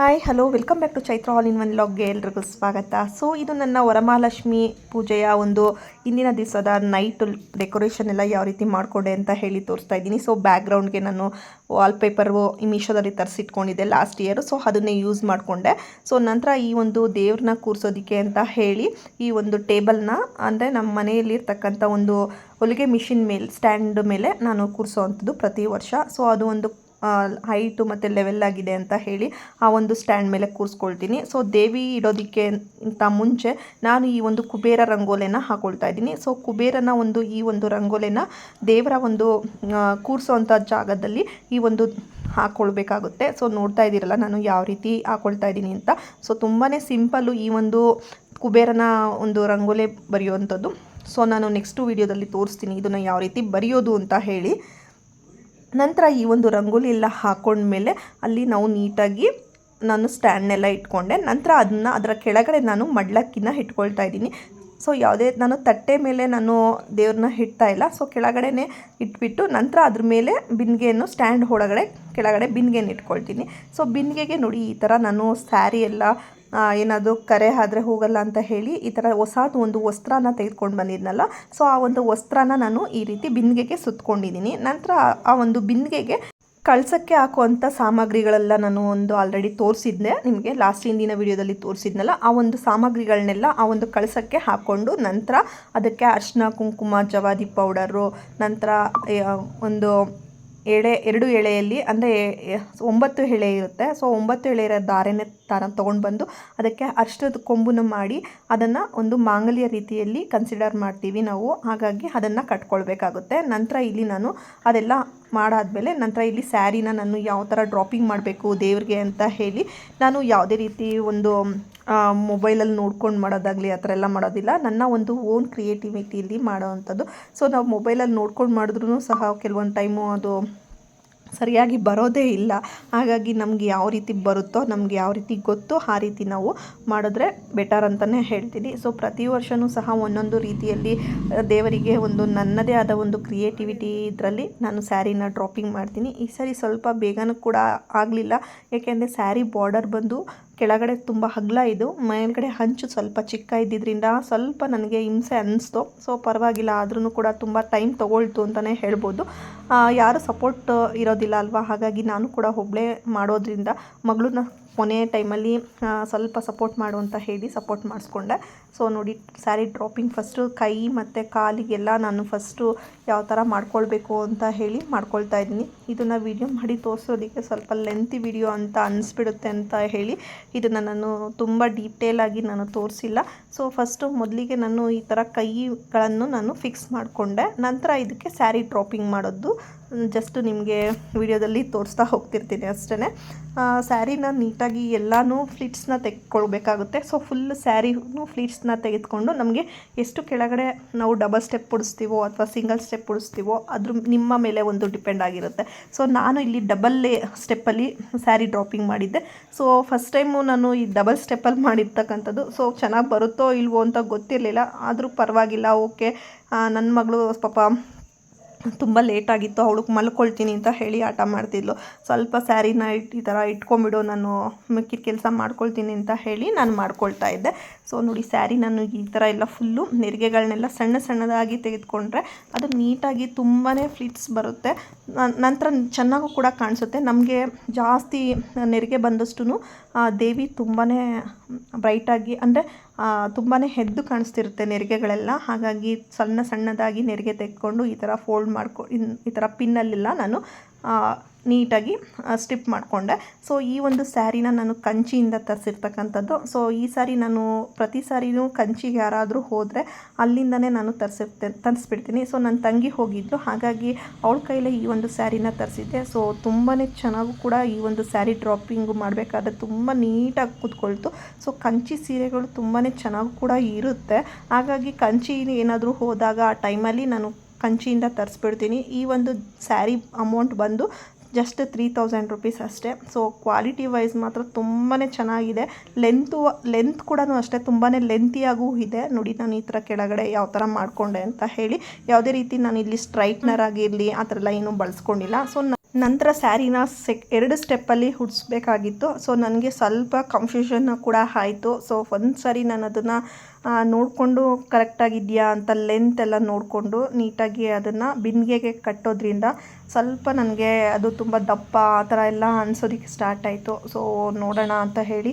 Hi hello welcome back to Chaitra all in one ಲಾಗ್ಗೆ ಎಲ್ರಿಗೂ ಸ್ವಾಗತ. So ಇದು ನನ್ನ ವರಮಹಾಲಕ್ಷ್ಮಿ ಪೂಜೆಯ ಒಂದು ಇಂದಿನ ದಿವಸದ ನೈಟ್ ಡೆಕೋರೇಷನ್ ಎಲ್ಲ ಯಾವ ರೀತಿ ಮಾಡಿಕೊಂಡೆ ಅಂತ ಹೇಳಿ ತೋರಿಸ್ತಾ ಇದ್ದೀನಿ. ಸೊ ಬ್ಯಾಕ್ಗ್ರೌಂಡ್ಗೆ ನಾನು ವಾಲ್ಪೇಪರು ಈ ಮೀಶೋದಲ್ಲಿ ತರಿಸಿಟ್ಕೊಂಡಿದ್ದೆ ಲಾಸ್ಟ್ ಇಯರು ಸೊ ಅದನ್ನೇ ಯೂಸ್ ಮಾಡಿಕೊಂಡೆ. ಸೊ ನಂತರ ಈ ಒಂದು ದೇವ್ರನ್ನ ಕೂರಿಸೋದಕ್ಕೆ ಅಂತ ಹೇಳಿ ಈ ಒಂದು ಟೇಬಲ್ನ ಅಂದರೆ ನಮ್ಮ ಮನೆಯಲ್ಲಿರ್ತಕ್ಕಂಥ ಒಂದು ಹೊಲಿಗೆ ಮಿಷಿನ್ ಮೇಲೆ ಸ್ಟ್ಯಾಂಡ್ ಮೇಲೆ ನಾನು ಕೂರಿಸೋ ಅಂಥದ್ದು ಪ್ರತಿ ವರ್ಷ. ಸೊ ಅದು ಒಂದು ಹೈಟು ಮತ್ತು ಲೆವೆಲ್ ಆಗಿದೆ ಅಂತ ಹೇಳಿ ಆ ಒಂದು ಸ್ಟ್ಯಾಂಡ್ ಮೇಲೆ ಕೂರಿಸ್ಕೊಳ್ತೀನಿ. ಸೊ ದೇವಿ ಇಡೋದಕ್ಕೆ ಇಂತ ಮುಂಚೆ ನಾನು ಈ ಒಂದು ಕುಬೇರ ರಂಗೋಲೆನ ಹಾಕೊಳ್ತಾ ಇದ್ದೀನಿ. ಸೊ ಕುಬೇರನ ಒಂದು ಈ ಒಂದು ರಂಗೋಲೆನ ದೇವರ ಒಂದು ಕೂರಿಸೋವಂಥ ಜಾಗದಲ್ಲಿ ಈ ಒಂದು ಹಾಕ್ಕೊಳ್ಬೇಕಾಗುತ್ತೆ ಸೊ ನೋಡ್ತಾ ಇದ್ದೀರಲ್ಲ ನಾನು ಯಾವ ರೀತಿ ಹಾಕ್ಕೊಳ್ತಾ ಇದ್ದೀನಿ ಅಂತ. ಸೊ ತುಂಬಾ ಸಿಂಪಲ್ಲು ಈ ಒಂದು ಕುಬೇರನ ಒಂದು ರಂಗೋಲೆ ಬರೆಯುವಂಥದ್ದು. ಸೊ ನಾನು ನೆಕ್ಸ್ಟು ವಿಡಿಯೋದಲ್ಲಿ ತೋರಿಸ್ತೀನಿ ಇದನ್ನು ಯಾವ ರೀತಿ ಬರೆಯೋದು ಅಂತ ಹೇಳಿ. ನಂತರ ಈ ಒಂದು ರಂಗೋಲಿ ಎಲ್ಲ ಹಾಕೊಂಡ್ಮೇಲೆ ಅಲ್ಲಿ ನಾವು ನೀಟಾಗಿ ನಾನು ಸ್ಟ್ಯಾಂಡ್ನೆಲ್ಲ ಇಟ್ಕೊಂಡೆ. ನಂತರ ಅದನ್ನು ಅದರ ಕೆಳಗಡೆ ನಾನು ಮಡ್ಲಕ್ಕಿನ ಇಟ್ಕೊಳ್ತಾ ಇದ್ದೀನಿ. ಸೊ ಯಾವುದೇ ನಾನು ತಟ್ಟೆ ಮೇಲೆ ನಾನು ದೇವ್ರನ್ನ ಇಡ್ತಾ ಇಲ್ಲ. ಸೊ ಕೆಳಗಡೆನೇ ಇಟ್ಬಿಟ್ಟು ನಂತರ ಅದ್ರ ಮೇಲೆ ಬಿಂದಿಗೆಯನ್ನು ಸ್ಟ್ಯಾಂಡ್ ಒಳಗಡೆ, ಕೆಳಗಡೆ ಬಿಂದಿಗೆನ ಇಟ್ಕೊಳ್ತೀನಿ. ಸೊ ಬಿಂದಿಗೆಗೆ ನೋಡಿ ಈ ಥರ ನಾನು ಸ್ಯಾರಿ ಎಲ್ಲ ಏನಾದರೂ ಕರೆ ಆದರೆ ಹೋಗಲ್ಲ ಅಂತ ಹೇಳಿ ಈ ಥರ ಹೊಸದು ಒಂದು ವಸ್ತ್ರನ ತೆಗೆದುಕೊಂಡು ಬಂದಿದ್ನಲ್ಲ. ಸೊ ಆ ಒಂದು ವಸ್ತ್ರನ ನಾನು ಈ ರೀತಿ ಬಿಂದಿಗೆಗೆ ಸುತ್ತಕೊಂಡಿದ್ದೀನಿ ನಂತರ ಆ ಒಂದು ಬಿಂದಿಗೆಗೆ ಕಳ್ಸೋಕ್ಕೆ ಹಾಕುವಂಥ ಸಾಮಗ್ರಿಗಳೆಲ್ಲ ನಾನು ಒಂದು ಆಲ್ರೆಡಿ ತೋರಿಸಿದ್ದೆ. ನಿಮಗೆ ಲಾಸ್ಟ್ ಹಿಂದಿನ ವಿಡಿಯೋದಲ್ಲಿ ತೋರಿಸಿದ್ನಲ್ಲ, ಆ ಒಂದು ಸಾಮಗ್ರಿಗಳನ್ನೆಲ್ಲ ಆ ಒಂದು ಕಳ್ಸೋಕ್ಕೆ ಹಾಕ್ಕೊಂಡು ನಂತರ ಅದಕ್ಕೆ ಅರ್ಶಿನ, ಕುಂಕುಮ ಜವಾದಿ ಪೌಡರು, ನಂತರ ಒಂದು ಎಳೆ, ಎರಡು ಎಳೆಯಲ್ಲಿ ಅಂದರೆ ಒಂಬತ್ತು ಎಳೆ ಇರುತ್ತೆ. ಸೊ ಒಂಬತ್ತು ಎಳೆ ಇರೋ ದಾರೆನೇ ತರ ತೊಗೊಂಡು ಬಂದು ಅದಕ್ಕೆ ಅಷ್ಟದ ಕೊಂಬನ್ನು ಮಾಡಿ ಅದನ್ನು ಒಂದು ಮಾಂಗಲ್ಯ ರೀತಿಯಲ್ಲಿ ಕನ್ಸಿಡರ್ ಮಾಡ್ತೀವಿ ನಾವು. ಹಾಗಾಗಿ ಅದನ್ನು ಕಟ್ಕೊಳ್ಬೇಕಾಗುತ್ತೆ. ನಂತರ ಇಲ್ಲಿ ನಾನು ಅದೆಲ್ಲ ಮಾಡಾದಮೇಲೆ ನಂತರ ಇಲ್ಲಿ ಸ್ಯಾರಿನ ನಾನು ಯಾವ ಥರ ಡ್ರಾಪಿಂಗ್ ಮಾಡಬೇಕು ದೇವ್ರಿಗೆ ಅಂತ ಹೇಳಿ ನಾನು ಯಾವುದೇ ರೀತಿ ಒಂದು ಮೊಬೈಲಲ್ಲಿ ನೋಡ್ಕೊಂಡು ಮಾಡೋದಾಗಲಿ ಆ ಥರ ಎಲ್ಲ ಮಾಡೋದಿಲ್ಲ. ನನ್ನ ಒಂದು ಓನ್ ಕ್ರಿಯೇಟಿವಿಟಿಯಲ್ಲಿ ಮಾಡೋವಂಥದ್ದು ಸೊ ನಾವು ಮೊಬೈಲಲ್ಲಿ ನೋಡ್ಕೊಂಡು ಮಾಡಿದ್ರೂ ಸಹ ಕೆಲವೊಂದು ಟೈಮು ಅದು ಸರಿಯಾಗಿ ಬರೋದೇ ಇಲ್ಲ. ಹಾಗಾಗಿ ನಮ್ಗೆ ಯಾವ ರೀತಿ ಬರುತ್ತೋ, ನಮ್ಗೆ ಯಾವ ರೀತಿ ಗೊತ್ತೋ ಆ ರೀತಿ ನಾವು ಮಾಡಿದ್ರೆ ಬೆಟರ್ ಅಂತಲೇ ಹೇಳ್ತೀನಿ. ಸೊ ಪ್ರತಿ ವರ್ಷವೂ ಸಹ ಒಂದೊಂದು ರೀತಿಯಲ್ಲಿ ದೇವರಿಗೆ ಒಂದು ನನ್ನದೇ ಆದ ಒಂದು ಕ್ರಿಯೇಟಿವಿಟಿ ಇದರಲ್ಲಿ ನಾನು ಸ್ಯಾರಿನ ಡ್ರಾಪಿಂಗ್ ಮಾಡ್ತೀನಿ. ಈ ಸರಿ ಸ್ವಲ್ಪ ಬೇಗನೂ ಕೂಡ ಆಗಲಿಲ್ಲ. ಏಕೆಂದರೆ ಸ್ಯಾರಿ ಬಾರ್ಡರ್ ಬಂದು ಕೆಳಗಡೆ ತುಂಬ ಹಗ್ಲ ಇದು. ಮೇಲ್ಗಡೆ ಹಂಚು ಸ್ವಲ್ಪ ಚಿಕ್ಕ ಇದ್ದಿದ್ದರಿಂದ ಸ್ವಲ್ಪ ನನಗೆ ಹಿಂಸೆ ಅನ್ನಿಸ್ತು ಸೊ ಪರವಾಗಿಲ್ಲ ಆದ್ರೂ ಕೂಡ ತುಂಬ ಟೈಮ್ ತೊಗೊಳ್ತು ಅಂತಲೇ ಹೇಳ್ಬೋದು. ಯಾರು ಸಪೋರ್ಟ್ ಇರೋದಿಲ್ಲ ಅಲ್ವಾ? ಹಾಗಾಗಿ ನಾನು ಕೂಡ ಒಬ್ಬಳೇ ಮಾಡೋದ್ರಿಂದ ಮಗಳನ್ನ ಕೊನೆ ಟೈಮಲ್ಲಿ ಸ್ವಲ್ಪ ಸಪೋರ್ಟ್ ಮಾಡು ಅಂತ ಹೇಳಿ ಸಪೋರ್ಟ್ ಮಾಡಿಸ್ಕೊಂಡೆ. ಸೊ ನೋಡಿ ಸ್ಯಾರಿ ಡ್ರಾಪಿಂಗ್ ಫಸ್ಟು ಕೈ ಮತ್ತು ಕಾಲಿಗೆಲ್ಲ ನಾನು ಫಸ್ಟು ಯಾವ ಥರ ಮಾಡ್ಕೊಳ್ಬೇಕು ಅಂತ ಹೇಳಿ ಮಾಡ್ಕೊಳ್ತಾ ಇದ್ದೀನಿ. ಇದನ್ನು ವೀಡಿಯೋ ಮಾಡಿ ತೋರಿಸೋದಕ್ಕೆ ಸ್ವಲ್ಪ ಲೆಂತಿ ವಿಡಿಯೋ ಅಂತ ಅನಿಸ್ಬಿಡುತ್ತೆ ಅಂತ ಹೇಳಿ ಇದನ್ನು ನಾನು ತುಂಬ ಡೀಟೇಲಾಗಿ ನಾನು ತೋರಿಸಿಲ್ಲ. ಸೊ ಫಸ್ಟು ಮೊದಲಿಗೆ ನಾನು ಈ ಥರ ಕೈಗಳನ್ನು ನಾನು ಫಿಕ್ಸ್ ಮಾಡಿಕೊಂಡೆ. ನಂತರ ಇದಕ್ಕೆ ಸ್ಯಾರಿ ಡ್ರಾಪಿಂಗ್ ಮಾಡೋದು. ಜಸ್ಟ್ ನಿಮಗೆ ವಿಡಿಯೋದಲ್ಲಿ ತೋರಿಸ್ತಾ ಹೋಗ್ತಿರ್ತೀನಿ ಅಷ್ಟೇ ಸ್ಯಾರಿನ ನೀಟಾಗಿ ಎಲ್ಲನೂ ಫ್ಲಿಟ್ಸ್ನ ತೆಗೆದುಕೊಳ್ಬೇಕಾಗುತ್ತೆ ಸೊ ಫುಲ್ ಸ್ಯಾರಿನೂ ಫ್ಲಿಟ್ಸ್ನ ತೆಗೆದುಕೊಂಡು ನಮಗೆ ಎಷ್ಟು ಕೆಳಗಡೆ ನಾವು ಡಬಲ್ ಸ್ಟೆಪ್ ಬಿಡಿಸ್ತೀವೋ ಅಥವಾ ಸಿಂಗಲ್ ಸ್ಟೆಪ್ ಬಿಡಿಸ್ತೀವೋ ಅದ್ರ ನಿಮ್ಮ ಮೇಲೆ ಒಂದು ಡಿಪೆಂಡ್ ಆಗಿರುತ್ತೆ. ಸೊ ನಾನು ಇಲ್ಲಿ ಡಬಲ್ ಸ್ಟೆಪ್ಪಲ್ಲಿ ಸ್ಯಾರಿ ಡ್ರಾಪಿಂಗ್ ಮಾಡಿದ್ದೆ. ಸೊ ಫಸ್ಟ್ ಟೈಮು ನಾನು ಈ ಡಬಲ್ ಸ್ಟೆಪ್ಪಲ್ಲಿ ಮಾಡಿರ್ತಕ್ಕಂಥದ್ದು. ಸೊ ಚೆನ್ನಾಗಿ ಬರುತ್ತೋ ಇಲ್ವೋ ಅಂತ ಗೊತ್ತಿರಲಿಲ್ಲ. ಆದರೂ ಪರವಾಗಿಲ್ಲ ಓಕೆ ನನ್ನ ಮಗಳು ಪಾಪ ತುಂಬ ಲೇಟಾಗಿತ್ತು ಅವಳಿಗೆ ಮಲ್ಕೊಳ್ತೀನಿ ಅಂತ ಹೇಳಿ ಆಟ ಮಾಡ್ತಿದ್ಲು. ಸ್ವಲ್ಪ ಸ್ಯಾರಿನ ಇಟ್ಟು ಈ ಥರ ಇಟ್ಕೊಂಬಿಡು ನಾನು ಮಿಕ್ಕಿದ ಕೆಲಸ ಮಾಡ್ಕೊಳ್ತೀನಿ ಅಂತ ಹೇಳಿ ನಾನು ಮಾಡ್ಕೊಳ್ತಾ ಇದ್ದೆ. ಸೊ ನೋಡಿ ಸ್ಯಾರಿ ನಾನು ಈ ಥರ ಎಲ್ಲ ಫುಲ್ಲು ನೆರಿಗೆಗಳನ್ನೆಲ್ಲ ಸಣ್ಣ ಸಣ್ಣದಾಗಿ ತೆಗೆದುಕೊಂಡ್ರೆ ಅದು ನೀಟಾಗಿ ತುಂಬಾ ಫ್ಲಿಟ್ಸ್ ಬರುತ್ತೆ. ನಂತರ ಚೆನ್ನಾಗೂ ಕೂಡ ಕಾಣಿಸುತ್ತೆ. ನಮಗೆ ಜಾಸ್ತಿ ನೆರಿಗೆ ಬಂದಷ್ಟು ದೇವಿ ತುಂಬಾ ಬ್ರೈಟಾಗಿ ಅಂದರೆ ತುಂಬಾ ಹೆದ್ದು ಕಾಣಿಸ್ತಿರುತ್ತೆ ನೆರಿಗೆಗಳೆಲ್ಲ. ಹಾಗಾಗಿ ಸಣ್ಣ ಸಣ್ಣದಾಗಿ ನೆರಿಗೆ ತೆಗೆದುಕೊಂಡು ಈ ಥರ ಫೋಲ್ಡ್ ಮಾಡ್ಕೊ ಈ ಥರ ಪಿನ್ನಲ್ಲೆಲ್ಲ ನಾನು ನೀಟಾಗಿ ಸ್ಟಿಪ್ ಮಾಡಿಕೊಂಡೆ. ಸೊ ಈ ಒಂದು ಸ್ಯಾರಿನ ನಾನು ಕಂಚಿಯಿಂದ ತರಿಸಿರ್ತಕ್ಕಂಥದ್ದು. ಸೊ ಈ ಸಾರಿ ನಾನು ಪ್ರತಿ ಸಾರಿನೂ ಕಂಚಿಗೆ ಯಾರಾದರೂ ಹೋದರೆ ಅಲ್ಲಿಂದನೇ ನಾನು ತರಿಸಿರ್ತೆ, ತರಿಸ್ಬಿಡ್ತೀನಿ. ಸೊ ನನ್ನ ತಂಗಿ ಹೋಗಿದ್ದು ಹಾಗಾಗಿ ಅವಳ ಕೈಲೇ ಈ ಒಂದು ಸ್ಯಾರಿನ ತರಿಸಿದ್ದೆ. ಸೊ ತುಂಬಾ ಚೆನ್ನಾಗೂ ಕೂಡ ಈ ಒಂದು ಸ್ಯಾರಿ ಡ್ರಾಪಿಂಗು ಮಾಡಬೇಕಾದ್ರೆ ತುಂಬ ನೀಟಾಗಿ ಕೂತ್ಕೊಳ್ತು. ಸೊ ಕಂಚಿ ಸೀರೆಗಳು ತುಂಬಾ ಚೆನ್ನಾಗೂ ಕೂಡ ಇರುತ್ತೆ. ಹಾಗಾಗಿ ಕಂಚಿ ಏನಾದರೂ ಹೋದಾಗ ಆ ಟೈಮಲ್ಲಿ ನಾನು ಕಂಚಿಯಿಂದ ತರಿಸ್ಬಿಡ್ತೀನಿ. ಈ ಒಂದು ಸ್ಯಾರಿ ಅಮೌಂಟ್ ಬಂದು ಜಸ್ಟ್ ತ್ರೀ ತೌಸಂಡ್ ರುಪೀಸ್ ಅಷ್ಟೇ. ಸೊ ಕ್ವಾಲಿಟಿ ವೈಸ್ ಮಾತ್ರ ತುಂಬಾ ಚೆನ್ನಾಗಿದೆ. ಲೆಂತು ಲೆಂತ್ ಕೂಡ ಅಷ್ಟೇ ತುಂಬಾ ಲೆಂತಿಯಾಗೂ ಇದೆ. ನೋಡಿ, ನಾನು ಈ ಥರ ಕೆಳಗಡೆ ಯಾವ ಥರ ಮಾಡಿಕೊಂಡೆ ಅಂತ ಹೇಳಿ. ಯಾವುದೇ ರೀತಿ ನಾನು ಇಲ್ಲಿ ಸ್ಟ್ರೈಟ್ನರ್ ಆಗಿರಲಿ, ಆ ಥರ ಎಲ್ಲ ಏನೂ ಬಳಸ್ಕೊಂಡಿಲ್ಲ. ಸೊ ನಂತರ ಸ್ಯಾರಿನ ಸೆಕ್, ಎರಡು ಸ್ಟೆಪ್ಪಲ್ಲಿ ಹುಡ್ಸ್ಬೇಕಾಗಿತ್ತು. ಸೊ, ನನಗೆ ಸ್ವಲ್ಪ ಕನ್ಫ್ಯೂಷನ್ ಕೂಡ ಆಯಿತು. ಸೊ ಒಂದು ಸಾರಿ ನಾನು ಅದನ್ನು ನೋಡಿಕೊಂಡು ಕರೆಕ್ಟಾಗಿದೆಯಾ ಅಂತ ಲೆಂತ್ ಎಲ್ಲ ನೋಡಿಕೊಂಡು ನೀಟಾಗಿ ಅದನ್ನು ಬಿಂದಿಗೆಗೆ ಕಟ್ಟೋದ್ರಿಂದ ಸ್ವಲ್ಪ ನನಗೆ ಅದು ತುಂಬ ದಪ್ಪ, ಆ ಥರ ಎಲ್ಲ ಅನ್ಸೋದಕ್ಕೆ ಸ್ಟಾರ್ಟ್ ಆಯಿತು. ಸೊ, ನೋಡೋಣ ಅಂತ ಹೇಳಿ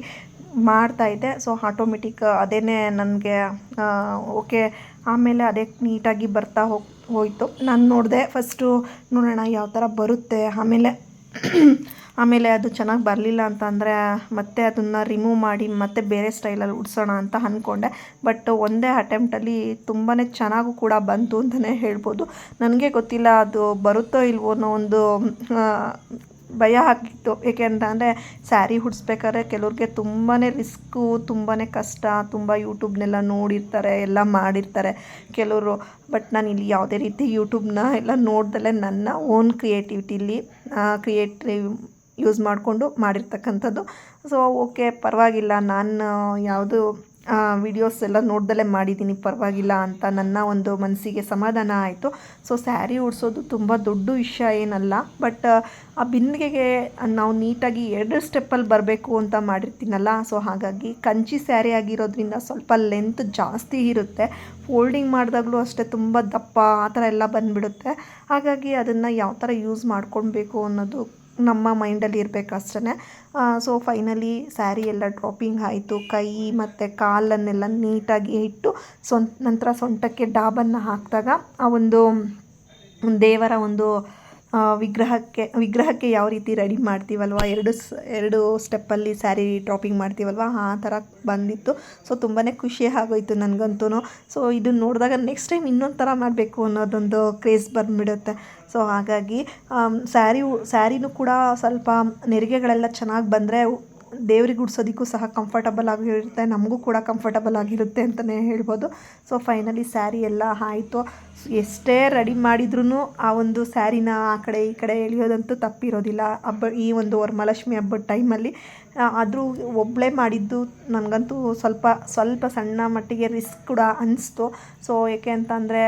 ಮಾಡ್ತಾಯಿದ್ದೆ ಸೊ ಆಟೋಮೆಟಿಕ್ ಅದೇ ನನಗೆ ಓಕೆ ಆಮೇಲೆ ಅದೇ ನೀಟಾಗಿ ಬರ್ತಾ ಹೋಗಿ ಹೋಯಿತು. ನಾನು ನೋಡಿದೆ ಫಸ್ಟು ನೋಡೋಣ ಯಾವ ಥರ ಬರುತ್ತೆ. ಆಮೇಲೆ ಆಮೇಲೆ ಅದು ಚೆನ್ನಾಗಿ ಬರಲಿಲ್ಲ ಅಂತ ಅಂದರೆ ಮತ್ತೆ ಅದನ್ನು ರಿಮೂವ್ ಮಾಡಿ ಮತ್ತೆ ಬೇರೆ ಸ್ಟೈಲಲ್ಲಿ ಉಡ್ಸೋಣ ಅಂತ ಅಂದ್ಕೊಂಡೆ ಬಟ್ ಒಂದೇ ಅಟೆಂಪ್ಟಲ್ಲಿ ತುಂಬಾ ಚೆನ್ನಾಗೂ ಕೂಡ ಬಂತು ಅಂತಲೇ ಹೇಳ್ಬೋದು. ನನಗೆ ಗೊತ್ತಿಲ್ಲ ಅದು ಬರುತ್ತೋ ಇಲ್ವೋ ಅನ್ನೋ ಒಂದು ಭಯ ಆಗಿತ್ತು. ಏಕೆ ಅಂತ ಅಂದರೆ ಸ್ಯಾರಿ ಹುಡ್ಸ್ಬೇಕಾದ್ರೆ ಕೆಲವ್ರಿಗೆ ತುಂಬಾ ರಿಸ್ಕು ತುಂಬಾ ಕಷ್ಟ, ತುಂಬ ಯೂಟ್ಯೂಬ್ನೆಲ್ಲ ನೋಡಿರ್ತಾರೆ, ಎಲ್ಲ ಮಾಡಿರ್ತಾರೆ ಕೆಲವರು. ಬಟ್ ನಾನು ಇಲ್ಲಿ ಯಾವುದೇ ರೀತಿ ಯೂಟ್ಯೂಬ್ನ ಎಲ್ಲ ನೋಡ್ದಲೇ ನನ್ನ ಓನ್ ಕ್ರಿಯೇಟಿವಿಟಿಲಿ ಕ್ರಿಯೇಟಿವ್ ಯೂಸ್ ಮಾಡಿಕೊಂಡು ಮಾಡಿರ್ತಕ್ಕಂಥದ್ದು. ಸೊ ಓಕೆ ಪರವಾಗಿಲ್ಲ. ನಾನು ಯಾವುದು ವಿಡಿಯೋಸ್ ಎಲ್ಲ ನೋಡ್ದಲೇ ಮಾಡಿದ್ದೀನಿ ಪರವಾಗಿಲ್ಲ ಅಂತ ನನ್ನ ಒಂದು ಮನಸ್ಸಿಗೆ ಸಮಾಧಾನ ಆಯಿತು. ಸೊ ಸ್ಯಾರಿ ಉಡ್ಸೋದು ತುಂಬ ದೊಡ್ಡ ವಿಷಯ ಏನಲ್ಲ ಬಟ್ ಆ ಬಿಂದಿಗೆಗೆ ನಾವು ನೀಟಾಗಿ ಎರಡು ಸ್ಟೆಪ್ಪಲ್ಲಿ ಬರಬೇಕು ಅಂತ ಮಾಡಿರ್ತೀನಲ್ಲ ಸೊ ಹಾಗಾಗಿ ಕಂಚಿ ಸ್ಯಾರಿ ಆಗಿರೋದ್ರಿಂದ ಸ್ವಲ್ಪ ಲೆಂತ್ ಜಾಸ್ತಿ ಇರುತ್ತೆ. ಫೋಲ್ಡಿಂಗ್ ಮಾಡಿದಾಗಲೂ ಅಷ್ಟೇ ತುಂಬ ದಪ್ಪ, ಆ ಥರ ಎಲ್ಲ ಬಂದುಬಿಡುತ್ತೆ. ಹಾಗಾಗಿ ಅದನ್ನು ಯಾವ ಥರ ಯೂಸ್ ಮಾಡ್ಕೊಳ್ಬೇಕು ಅನ್ನೋದು ನಮ್ಮ ಮೈಂಡಲ್ಲಿ ಇರಬೇಕು ಅಷ್ಟೇ ಸೊ ಫೈನಲಿ ಸ್ಯಾರಿ ಎಲ್ಲ ಡ್ರಾಪಿಂಗ್ ಆಯಿತು. ಕೈ ಮತ್ತು ಕಾಲನ್ನೆಲ್ಲ ನೀಟಾಗಿ ಇಟ್ಟು ಸೊಂಟ ನಂತರ ಸೊಂಟಕ್ಕೆ ಡಾಬನ್ನು ಹಾಕಿದಾಗ ಆ ಒಂದು ದೇವರ ಒಂದು ವಿಗ್ರಹಕ್ಕೆ ವಿಗ್ರಹಕ್ಕೆ ಯಾವ ರೀತಿ ರೆಡಿ ಮಾಡ್ತೀವಲ್ವ? ಎರಡು ಸ್, ಎರಡು ಸ್ಟೆಪ್ಪಲ್ಲಿ ಸ್ಯಾರಿ ಟಾಪಿಂಗ್ ಮಾಡ್ತೀವಲ್ವ? ಆ ಥರ ಬಂದಿತ್ತು. ಸೊ ತುಂಬಾ ಖುಷಿ ಆಗೋಯ್ತು ನನಗಂತೂ. ಸೊ ಇದನ್ನ ನೋಡಿದಾಗ ನೆಕ್ಸ್ಟ್ ಟೈಮ್ ಇನ್ನೊಂದು ಥರ ಮಾಡಬೇಕು ಅನ್ನೋದೊಂದು ಕ್ರೇಜ್ ಬಂದುಬಿಡುತ್ತೆ. ಸೊ ಹಾಗಾಗಿ ಸ್ಯಾರಿ ಸ್ಯಾರಿನೂ ಕೂಡ ಸ್ವಲ್ಪ ನೆರಿಗೆಗಳೆಲ್ಲ ಚೆನ್ನಾಗಿ ಬಂದರೆ ದೇವ್ರಿಗೆ ಉಡ್ಸೋದಕ್ಕೂ ಸಹ ಕಂಫರ್ಟಬಲ್ ಆಗಿರುತ್ತೆ, ನಮಗೂ ಕೂಡ ಕಂಫರ್ಟಬಲ್ ಆಗಿರುತ್ತೆ ಅಂತಲೇ ಹೇಳ್ಬೋದು. ಸೊ ಫೈನಲಿ ಸ್ಯಾರಿ ಎಲ್ಲ ಆಯಿತು. ಎಷ್ಟೇ ರೆಡಿ ಮಾಡಿದ್ರೂ ಆ ಒಂದು ಸ್ಯಾರಿನ ಆ ಕಡೆ ಈ ಕಡೆ ಎಳೆಯೋದಂತೂ ತಪ್ಪಿರೋದಿಲ್ಲ. ಹಬ್ಬ, ಈ ಒಂದು ವರಮಹಾಲಕ್ಷ್ಮಿ ಹಬ್ಬದ ಟೈಮಲ್ಲಿ ಆದರೂ ಒಬ್ಬಳೇ ಮಾಡಿದ್ದು ನನಗಂತೂ ಸ್ವಲ್ಪ ಸ್ವಲ್ಪ ಸಣ್ಣ ಮಟ್ಟಿಗೆ ರಿಸ್ಕ್ ಕೂಡ ಅನ್ನಿಸ್ತು ಸೊ ಏಕೆ ಅಂತಂದರೆ